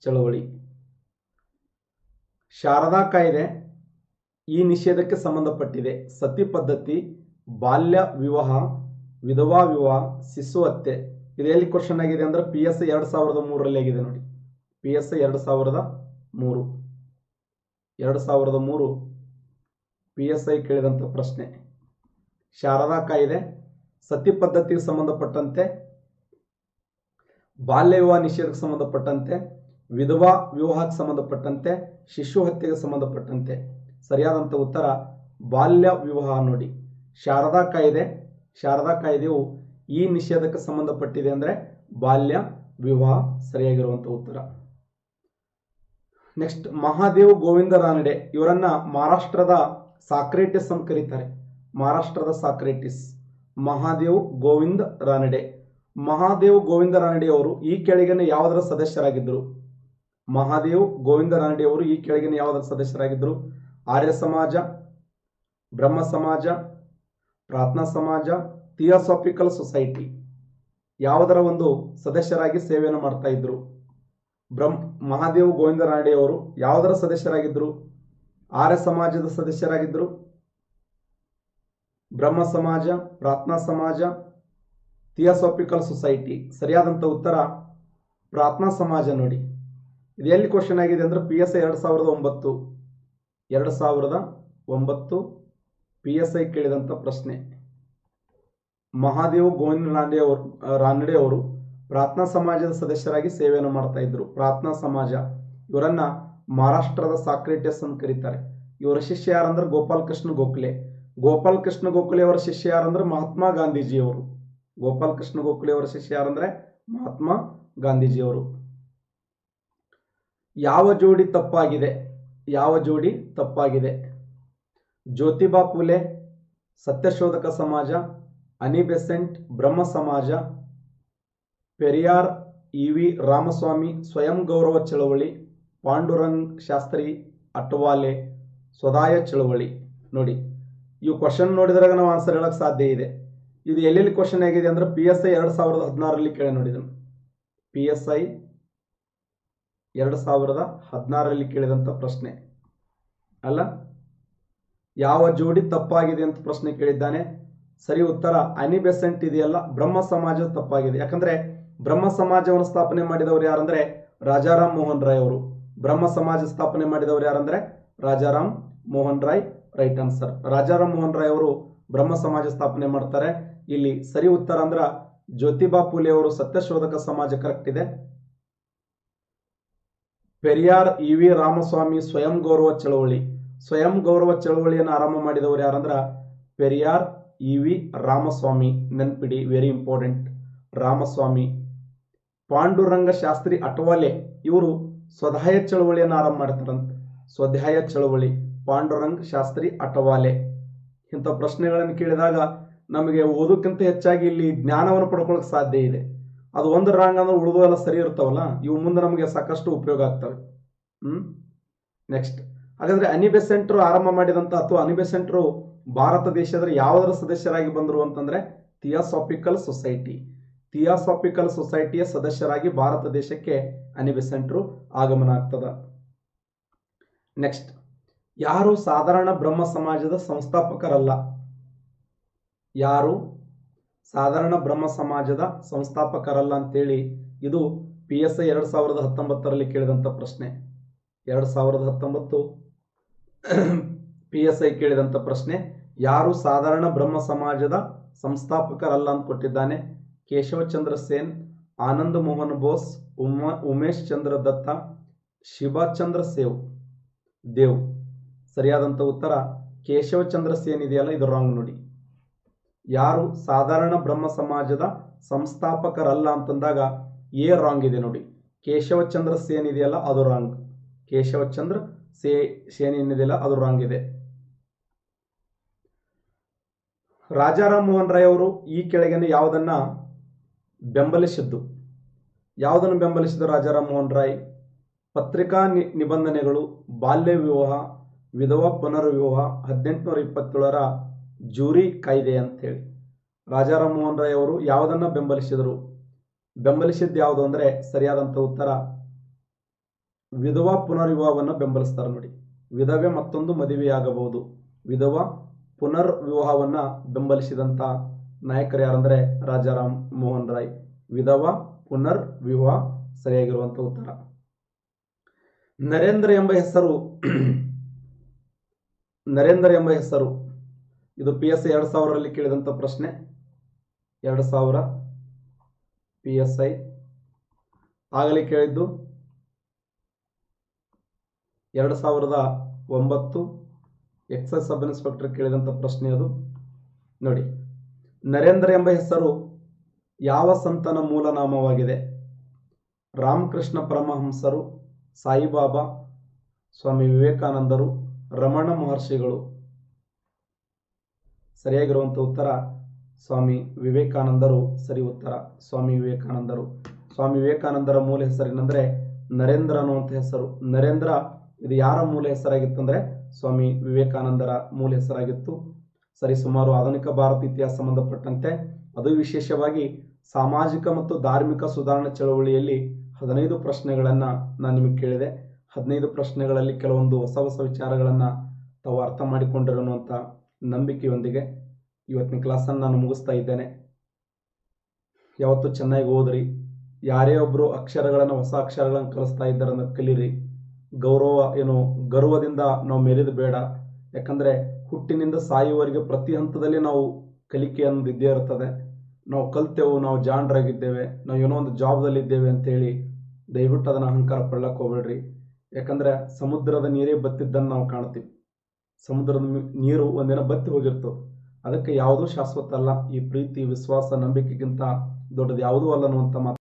ಚಳವಳಿ. ಶಾರದಾ ಕಾಯ್ದೆ ಈ ನಿಷೇಧಕ್ಕೆ ಸಂಬಂಧಪಟ್ಟಿದೆ. ಸತಿ ಪದ್ಧತಿ, ಬಾಲ್ಯ ವಿವಾಹ, ವಿಧವಾ ವಿವಾಹ, ಶಿಶು ಹತ್ಯೆ. ಇದು ಎಲ್ಲಿ ಕ್ವಶನ್ ಆಗಿದೆ ಅಂದ್ರೆ ಪಿ ಎಸ್ ಎರಡು ಸಾವಿರದ ಮೂರರಲ್ಲಿ ಆಗಿದೆ ನೋಡಿ. ಪಿ ಎಸ್ ಎರಡು ಸಾವಿರದ ಮೂರು. ಎರಡು ಸಾವಿರದ ಮೂರು ಪಿ ಎಸ್ ಐ ಕೇಳಿದಂಥ ಪ್ರಶ್ನೆ. ಶಾರದಾ ಕಾಯ್ದೆ ಸತಿ ಪದ್ಧತಿಗೆ ಸಂಬಂಧಪಟ್ಟಂತೆ ಬಾಲ್ಯ ವಿವಾಹ ನಿಷೇಧಕ್ಕೆ ಸಂಬಂಧಪಟ್ಟಂತೆ, ವಿಧವಾ ವಿವಾಹಕ್ಕೆ ಸಂಬಂಧಪಟ್ಟಂತೆ, ಶಿಶು ಹತ್ಯೆಗೆ ಸಂಬಂಧಪಟ್ಟಂತೆ. ಸರಿಯಾದಂಥ ಉತ್ತರ ಬಾಲ್ಯ ವಿವಾಹ ನೋಡಿ. ಶಾರದಾ ಕಾಯ್ದೆ. ಶಾರದಾ ಕಾಯ್ದೆಯು ಈ ನಿಷೇಧಕ್ಕೆ ಸಂಬಂಧಪಟ್ಟಿದೆ ಅಂದರೆ ಬಾಲ್ಯ ವಿವಾಹ ಸರಿಯಾಗಿರುವಂಥ ಉತ್ತರ. ನೆಕ್ಸ್ಟ್ ಮಹಾದೇವ್ ಗೋವಿಂದ ರಾನಡೆ. ಇವರನ್ನ ಮಹಾರಾಷ್ಟ್ರದ ಸಾಕ್ರೇಟಿಸ್ ಅಂತ ಕರೀತಾರೆ. ಮಹಾರಾಷ್ಟ್ರದ ಸಾಕ್ರೇಟಿಸ್ ಮಹಾದೇವ್ ಗೋವಿಂದ ರಾನಡೆ. ಮಹಾದೇವ್ ಗೋವಿಂದ ರಾನಡಿ ಅವರು ಈ ಕೆಳಗಿನ ಯಾವುದರ ಸದಸ್ಯರಾಗಿದ್ದರು? ಮಹಾದೇವ್ ಗೋವಿಂದ ರಾನಡಿ ಅವರು ಈ ಕೆಳಗಿನ ಯಾವುದರ ಸದಸ್ಯರಾಗಿದ್ದರು? ಆರ್ಯ ಸಮಾಜ, ಬ್ರಹ್ಮ ಸಮಾಜ, ಪ್ರಾರ್ಥನಾ ಸಮಾಜ ಥಿಯೋಸಾಫಿಕಲ್ ಸೊಸೈಟಿ ಯಾವುದರ ಒಂದು ಸದಸ್ಯರಾಗಿ ಸೇವೆಯನ್ನು ಮಾಡ್ತಾ ಇದ್ರು? ಬ್ರಹ್ಮ ಮಹಾದೇವ್ ಗೋವಿಂದ ರಾನಡಿ ಅವರು ಯಾವುದರ ಸದಸ್ಯರಾಗಿದ್ದರು ಆರ್ಯ ಸಮಾಜದ ಸದಸ್ಯರಾಗಿದ್ದರು ಬ್ರಹ್ಮ ಸಮಾಜ, ಪ್ರಾರ್ಥನಾ ಸಮಾಜ ಥಿಯೋಸಾಫಿಕಲ್ ಸೊಸೈಟಿ ಸರಿಯಾದಂಥ ಉತ್ತರ ಪ್ರಾರ್ಥನಾ ಸಮಾಜ ನೋಡಿ. ಇದು ಎಲ್ಲಿ ಕ್ವಶನ್ ಆಗಿದೆ ಅಂದ್ರೆ ಪಿ ಎಸ್ ಐ ಎರಡು ಸಾವಿರದ ಒಂಬತ್ತು. ಎರಡು ಸಾವಿರದ ಒಂಬತ್ತು ಪಿ ಎಸ್ ಐ ಕೇಳಿದಂಥ ಪ್ರಶ್ನೆ. ಮಹಾದೇವ್ ಗೋವಿಂದ ರಾಂಡೆ ಅವರು ರಾನಡೆ ಅವರು ಪ್ರಾರ್ಥನಾ ಸಮಾಜದ ಸದಸ್ಯರಾಗಿ ಸೇವೆಯನ್ನು ಮಾಡ್ತಾ ಇದ್ರು. ಪ್ರಾರ್ಥನಾ ಸಮಾಜ. ಇವರನ್ನ ಮಹಾರಾಷ್ಟ್ರದ ಸಾಕ್ರೇಟಿಯಸ್ ಅಂತ ಕರೀತಾರೆ. ಇವರ ಶಿಷ್ಯ ಯಾರಂದ್ರೆ ಗೋಪಾಲ್ ಕೃಷ್ಣ ಗೋಖಲೆ. ಗೋಪಾಲ್ ಕೃಷ್ಣ ಗೋಖಲೆ ಅವರ ಶಿಷ್ಯ ಯಾರಂದ್ರೆ ಮಹಾತ್ಮ ಗಾಂಧೀಜಿಯವರು. ಗೋಪಾಲ್ ಕೃಷ್ಣ ಗೋಖಲೆ ಅವರ ಶಿಷ್ಯ ಯಾರಂದ್ರೆ ಮಹಾತ್ಮ ಗಾಂಧೀಜಿಯವರು. ಯಾವ ಜೋಡಿ ತಪ್ಪಾಗಿದೆ? ಯಾವ ಜೋಡಿ ತಪ್ಪಾಗಿದೆ? ಜ್ಯೋತಿಬಾ ಫುಲೆ ಸತ್ಯಶೋಧಕ ಸಮಾಜ, ಅನಿಬೆಸೆಂಟ್ ಬ್ರಹ್ಮ ಸಮಾಜ, ಪೆರಿಯಾರ್ ಇ ವಿ ರಾಮಸ್ವಾಮಿ, ಸ್ವಯಂ ಗೌರವ ಚಳವಳಿ, ಪಾಂಡುರಂಗ್ ಶಾಸ್ತ್ರಿ ಅಟ್ವಾಲೆ, ಸ್ವದಾಯ ಚಳವಳಿ. ನೋಡಿ ಇವು ಕ್ವಶನ್ ನೋಡಿದ್ರಾಗ ನಾವು ಆನ್ಸರ್ ಹೇಳಕ್ಕೆ ಸಾಧ್ಯ ಇದೆ. ಇದು ಎಲ್ಲೆಲ್ಲಿ ಕ್ವಶನ್ ಆಗಿದೆ ಅಂದ್ರೆ ಪಿ ಎಸ್ ಐ ಎರಡು ಸಾವಿರದ ಹದಿನಾರಲ್ಲಿ ಕೇಳಿ ನೋಡಿದನು ಪಿ ಎಸ್ ಐ ಎರಡು ಸಾವಿರದ ಹದಿನಾರಲ್ಲಿ ಕೇಳಿದಂಥ ಪ್ರಶ್ನೆ. ಅಲ್ಲ? ಯಾವ ಜೋಡಿ ತಪ್ಪಾಗಿದೆ ಅಂತ ಪ್ರಶ್ನೆ ಕೇಳಿದ್ದಾನೆ. ಸರಿ, ಉತ್ತರ ಅನಿಬೆಸೆಂಟ್ ಇದೆಯಲ್ಲ, ಬ್ರಹ್ಮ ಸಮಾಜ ತಪ್ಪಾಗಿದೆ. ಯಾಕಂದ್ರೆ ಬ್ರಹ್ಮ ಸಮಾಜವನ್ನು ಸ್ಥಾಪನೆ ಮಾಡಿದವರು ಯಾರಂದ್ರೆ ರಾಜಾರಾಮ್ ಮೋಹನ್ ರಾಯ್ ಅವರು. ಬ್ರಹ್ಮ ಸಮಾಜ ಸ್ಥಾಪನೆ ಮಾಡಿದವರು ಯಾರಂದ್ರೆ ರಾಜಾರಾಮ್ ಮೋಹನ್ ರಾಯ್ ರೈಟ್ ಆನ್ಸರ್. ರಾಜಾರಾಮ್ ಮೋಹನ್ ರಾಯ್ ಅವರು ಬ್ರಹ್ಮ ಸಮಾಜ ಸ್ಥಾಪನೆ ಮಾಡ್ತಾರೆ. ಇಲ್ಲಿ ಸರಿ ಉತ್ತರ ಅಂದ್ರ ಜ್ಯೋತಿಬಾ ಫುಲೆ ಅವರು ಸತ್ಯಶೋಧಕ ಸಮಾಜ ಕರೆಕ್ಟ್ ಇದೆ. ಪೆರಿಯಾರ್ ಇ ವಿ ರಾಮಸ್ವಾಮಿ ಸ್ವಯಂ ಗೌರವ ಚಳವಳಿ. ಸ್ವಯಂ ಗೌರವ ಚಳವಳಿಯನ್ನು ಆರಂಭ ಮಾಡಿದವರು ಯಾರಂದ್ರ ಪೆರಿಯಾರ್ ಇ ವಿ ರಾಮಸ್ವಾಮಿ, ನೆನ್ಪಿಡಿ ವೆರಿ ಇಂಪಾರ್ಟೆಂಟ್ ರಾಮಸ್ವಾಮಿ. ಪಾಂಡುರಂಗ ಶಾಸ್ತ್ರಿ ಅಟವಾಲೆ, ಇವರು ಸ್ವಧಾಯ ಚಳವಳಿಯನ್ನು ಆರಂಭ ಮಾಡ್ತಾರಂತೆ. ಸ್ವಧಾಯ ಚಳವಳಿ, ಪಾಂಡುರಂಗ ಶಾಸ್ತ್ರಿ ಅಟವಾಲೆ. ಇಂಥ ಪ್ರಶ್ನೆಗಳನ್ನು ಕೇಳಿದಾಗ ನಮಗೆ ಓದೋಕ್ಕಿಂತ ಹೆಚ್ಚಾಗಿ ಇಲ್ಲಿ ಜ್ಞಾನವನ್ನು ಪಡ್ಕೊಳ್ಳೋಕೆ ಸಾಧ್ಯ ಇದೆ. ಅದು ಒಂದು ರಾಂಗ್ ಅಂದ್ರೆ ಉಳಿದು ಎಲ್ಲ ಸರಿ ಇರ್ತಾವಲ್ಲ, ಇವು ಮುಂದೆ ನಮಗೆ ಸಾಕಷ್ಟು ಉಪಯೋಗ ಆಗ್ತವೆ. ಹ್ಮ್? ನೆಕ್ಸ್ಟ್ ಹಾಗಾದ್ರೆ ಅನಿಬೆಸೆಂಟ್ರು ಆರಂಭ ಮಾಡಿದಂತ ಅಥವಾ ಅನಿಬೆಸೆಂಟ್ರು ಭಾರತ ದೇಶದ ಯಾವುದರ ಸದಸ್ಯರಾಗಿ ಬಂದರು ಅಂತಂದ್ರೆ ಥಿಯಾಸಾಫಿಕಲ್ ಸೊಸೈಟಿ ಥಿಯಾಸಾಫಿಕಲ್ ಸೊಸೈಟಿಯ ಸದಸ್ಯರಾಗಿ ಭಾರತ ದೇಶಕ್ಕೆ ಅನಿಬೆಸೆಂಟ್ರು ಆಗಮನ ಆಗ್ತದ. ನೆಕ್ಸ್ಟ್ ಯಾರು ಸಾಧಾರಣ ಬ್ರಹ್ಮ ಸಮಾಜದ ಸಂಸ್ಥಾಪಕರಲ್ಲ ಯಾರು? ಸಾಧಾರಣ ಬ್ರಹ್ಮ ಸಮಾಜದ ಸಂಸ್ಥಾಪಕರಲ್ಲ ಅಂತೇಳಿ ಇದು ಪಿ ಎಸ್ ಐ ಎರಡು ಸಾವಿರದ ಹತ್ತೊಂಬತ್ತರಲ್ಲಿ ಕೇಳಿದಂಥ ಪ್ರಶ್ನೆ. ಎರಡು ಸಾವಿರದ ಹತ್ತೊಂಬತ್ತು ಪಿ ಎಸ್ ಐ ಕೇಳಿದಂಥ ಪ್ರಶ್ನೆ, ಯಾರು ಸಾಧಾರಣ ಬ್ರಹ್ಮ ಸಮಾಜದ ಸಂಸ್ಥಾಪಕರಲ್ಲ ಅಂತ ಕೊಟ್ಟಿದ್ದಾನೆ. ಕೇಶವಚಂದ್ರ ಸೇನ್, ಆನಂದ ಮೋಹನ್ ಬೋಸ್, ಉಮ, ಉಮೇಶ್ ಚಂದ್ರ ದತ್ತ ಶಿವಚಂದ್ರ ಸೇವ್, ದೇವ್. ಸರಿಯಾದಂಥ ಉತ್ತರ ಕೇಶವಚಂದ್ರ ಸೇನ್ ಇದೆಯಲ್ಲ, ಇದು ರಾಂಗ್ ನೋಡಿ. ಯಾರು ಸಾಧಾರಣ ಬ್ರಹ್ಮ ಸಮಾಜದ ಸಂಸ್ಥಾಪಕರಲ್ಲ ಅಂತಂದಾಗ ಎ ರಾಂಗ್ ಇದೆ ನೋಡಿ. ಕೇಶವಚಂದ್ರ ಸೇನ್ ಇದೆಯಲ್ಲ ಅದು ರಾಂಗ್. ಕೇಶವಚಂದ್ರ ಸೇ, ಸೇನ್ ಏನಿದೆಯಲ್ಲ ಅದು ರಾಂಗ್ ಇದೆ. ರಾಜಾರಾಮ್ ಮೋಹನ್ ರಾಯ್ ಅವರು ಈ ಕೆಳಗಿನ ಯಾವುದನ್ನ ಬೆಂಬಲಿಸಿದ್ದು. ಯಾವುದನ್ನು ಬೆಂಬಲಿಸಿದ್ದು ರಾಜಾರಾಮ್ ಮೋಹನ್ ರಾಯ್? ಪತ್ರಿಕಾ ನಿಬಂಧನೆಗಳು, ಬಾಲ್ಯ ವಿವಾಹ, ವಿಧವಾ ಪುನರ್ವಿವಾಹ, ಹದಿನೆಂಟುನೂರ ಇಪ್ಪತ್ತೇಳರ ಜೂರಿ ಕಾಯ್ದೆ ಅಂತೇಳಿ. ರಾಜಾರಾಮ್ ಮೋಹನ್ ರಾಯ್ ಅವರು ಯಾವುದನ್ನ ಬೆಂಬಲಿಸಿದರು? ಬೆಂಬಲಿಸಿದ್ದು ಯಾವುದು ಅಂದರೆ ಸರಿಯಾದಂಥ ಉತ್ತರ, ವಿಧವಾ ಪುನರ್ವಿವಾಹವನ್ನು ಬೆಂಬಲಿಸ್ತಾರೆ ನೋಡಿ. ವಿಧವೆ ಮತ್ತೊಂದು ಮದುವೆಯಾಗಬಹುದು. ವಿಧವಾ ಪುನರ್ ವಿವಾಹವನ್ನ ಬೆಂಬಲಿಸಿದಂಥ ನಾಯಕರು ಯಾರಂದರೆ ರಾಜಾರಾಮ್ ಮೋಹನ್ ರಾಯ್. ವಿಧವಾ ಪುನರ್ ವಿವಾಹ ಸರಿಯಾಗಿರುವಂಥ ಉತ್ತರ. ನರೇಂದ್ರ ಎಂಬ ಹೆಸರು, ನರೇಂದ್ರ ಎಂಬ ಹೆಸರು ಇದು ಪಿ ಎಸ್ ಐ ಎರಡು ಸಾವಿರರಲ್ಲಿ ಕೇಳಿದಂಥ ಪ್ರಶ್ನೆ. ಎರಡು ಸಾವಿರ ಪಿ ಎಸ್ ಐ ಆಗಲೇ ಕೇಳಿದ್ದು. ಎರಡು ಸಾವಿರದ ಒಂಬತ್ತು ಎಕ್ಸೈಸ್ ಸಬ್ ಇನ್ಸ್ಪೆಕ್ಟರ್ ಕೇಳಿದಂಥ ಪ್ರಶ್ನೆ ಅದು. ನೋಡಿ, ನರೇಂದ್ರ ಎಂಬ ಹೆಸರು ಯಾವ ಸಂತನ ಮೂಲನಾಮವಾಗಿದೆ? ರಾಮಕೃಷ್ಣ ಪರಮಹಂಸರು, ಸಾಯಿಬಾಬಾ, ಸ್ವಾಮಿ ವಿವೇಕಾನಂದರು, ರಮಣ ಮಹರ್ಷಿಗಳು ಸರಿಯಾಗಿರುವಂಥ ಉತ್ತರ ಸ್ವಾಮಿ ವಿವೇಕಾನಂದರು, ಸರಿ ಉತ್ತರ ಸ್ವಾಮಿ ವಿವೇಕಾನಂದರು. ಸ್ವಾಮಿ ವಿವೇಕಾನಂದರ ಮೂಲ ಹೆಸರೇನೆಂದರೆ ನರೇಂದ್ರ ಅನ್ನುವಂಥ ಹೆಸರು. ನರೇಂದ್ರ ಇದು ಯಾರ ಮೂಲ ಹೆಸರಾಗಿತ್ತಂದರೆ ಸ್ವಾಮಿ ವಿವೇಕಾನಂದರ ಮೂಲ ಹೆಸರಾಗಿತ್ತು. ಸರಿ, ಸುಮಾರು ಆಧುನಿಕ ಭಾರತ ಇತಿಹಾಸ ಸಂಬಂಧಪಟ್ಟಂತೆ ಅದು ವಿಶೇಷವಾಗಿ ಸಾಮಾಜಿಕ ಮತ್ತು ಧಾರ್ಮಿಕ ಸುಧಾರಣಾ ಚಳವಳಿಯಲ್ಲಿ ಹದಿನೈದು ಪ್ರಶ್ನೆಗಳನ್ನು ನಾನು ನಿಮಗೆ ಕೇಳಿದೆ. ಹದಿನೈದು ಪ್ರಶ್ನೆಗಳಲ್ಲಿ ಕೆಲವೊಂದು ಹೊಸ ಹೊಸ ವಿಚಾರಗಳನ್ನು ತಾವು ಅರ್ಥ ಮಾಡಿಕೊಂಡಿರನ್ನುವಂಥ ನಂಬಿಕೆಯೊಂದಿಗೆ ಇವತ್ತಿನ ಕ್ಲಾಸನ್ನು ನಾನು ಮುಗಿಸ್ತಾ ಇದ್ದೇನೆ. ಯಾವತ್ತೂ ಚೆನ್ನಾಗಿ ಓದ್ರಿ. ಯಾರೇ ಒಬ್ಬರು ಅಕ್ಷರಗಳನ್ನು, ಹೊಸ ಅಕ್ಷರಗಳನ್ನು ಕಲಿಸ್ತಾ ಇದ್ದಾರೆ ಅನ್ನೋದು ಕಲೀರಿ. ಗೌರವ ಏನು, ಗರ್ವದಿಂದ ನಾವು ಮೆರೆದು ಬೇಡ. ಯಾಕಂದರೆ ಹುಟ್ಟಿನಿಂದ ಸಾಯುವವರೆಗೆ ಪ್ರತಿ ಹಂತದಲ್ಲಿ ನಾವು ಕಲಿಕೆ ಅನ್ನೋದು ಇದ್ದೇ ಇರ್ತದೆ. ನಾವು ಕಲ್ತೆವು, ನಾವು ಜಾಣರಾಗಿದ್ದೇವೆ, ನಾವು ಏನೋ ಒಂದು ಜಾಬ್ದಲ್ಲಿ ಇದ್ದೇವೆ ಅಂತೇಳಿ ದಯವಿಟ್ಟು ಅದನ್ನು ಅಹಂಕಾರ ಪಡ್ಲಕ್ಕೆ ಹೋಗ್ಬೇಡ್ರಿ. ಯಾಕಂದರೆ ಸಮುದ್ರದ ನೀರೇ ಬತ್ತಿದ್ದನ್ನು ನಾವು ಕಾಣ್ತೀವಿ. ಸಮುದ್ರದ ನೀರು ಒಂದಿನ ಬತ್ತಿ ಹೋಗಿರ್ತದೆ. ಅದಕ್ಕೆ ಯಾವುದೂ ಶಾಶ್ವತ ಅಲ್ಲ. ಈ ಪ್ರೀತಿ ವಿಶ್ವಾಸ ನಂಬಿಕೆಗಿಂತ ದೊಡ್ಡದು ಯಾವುದೂ ಅಲ್ಲ ಅನ್ನುವಂಥ ಮಾತು.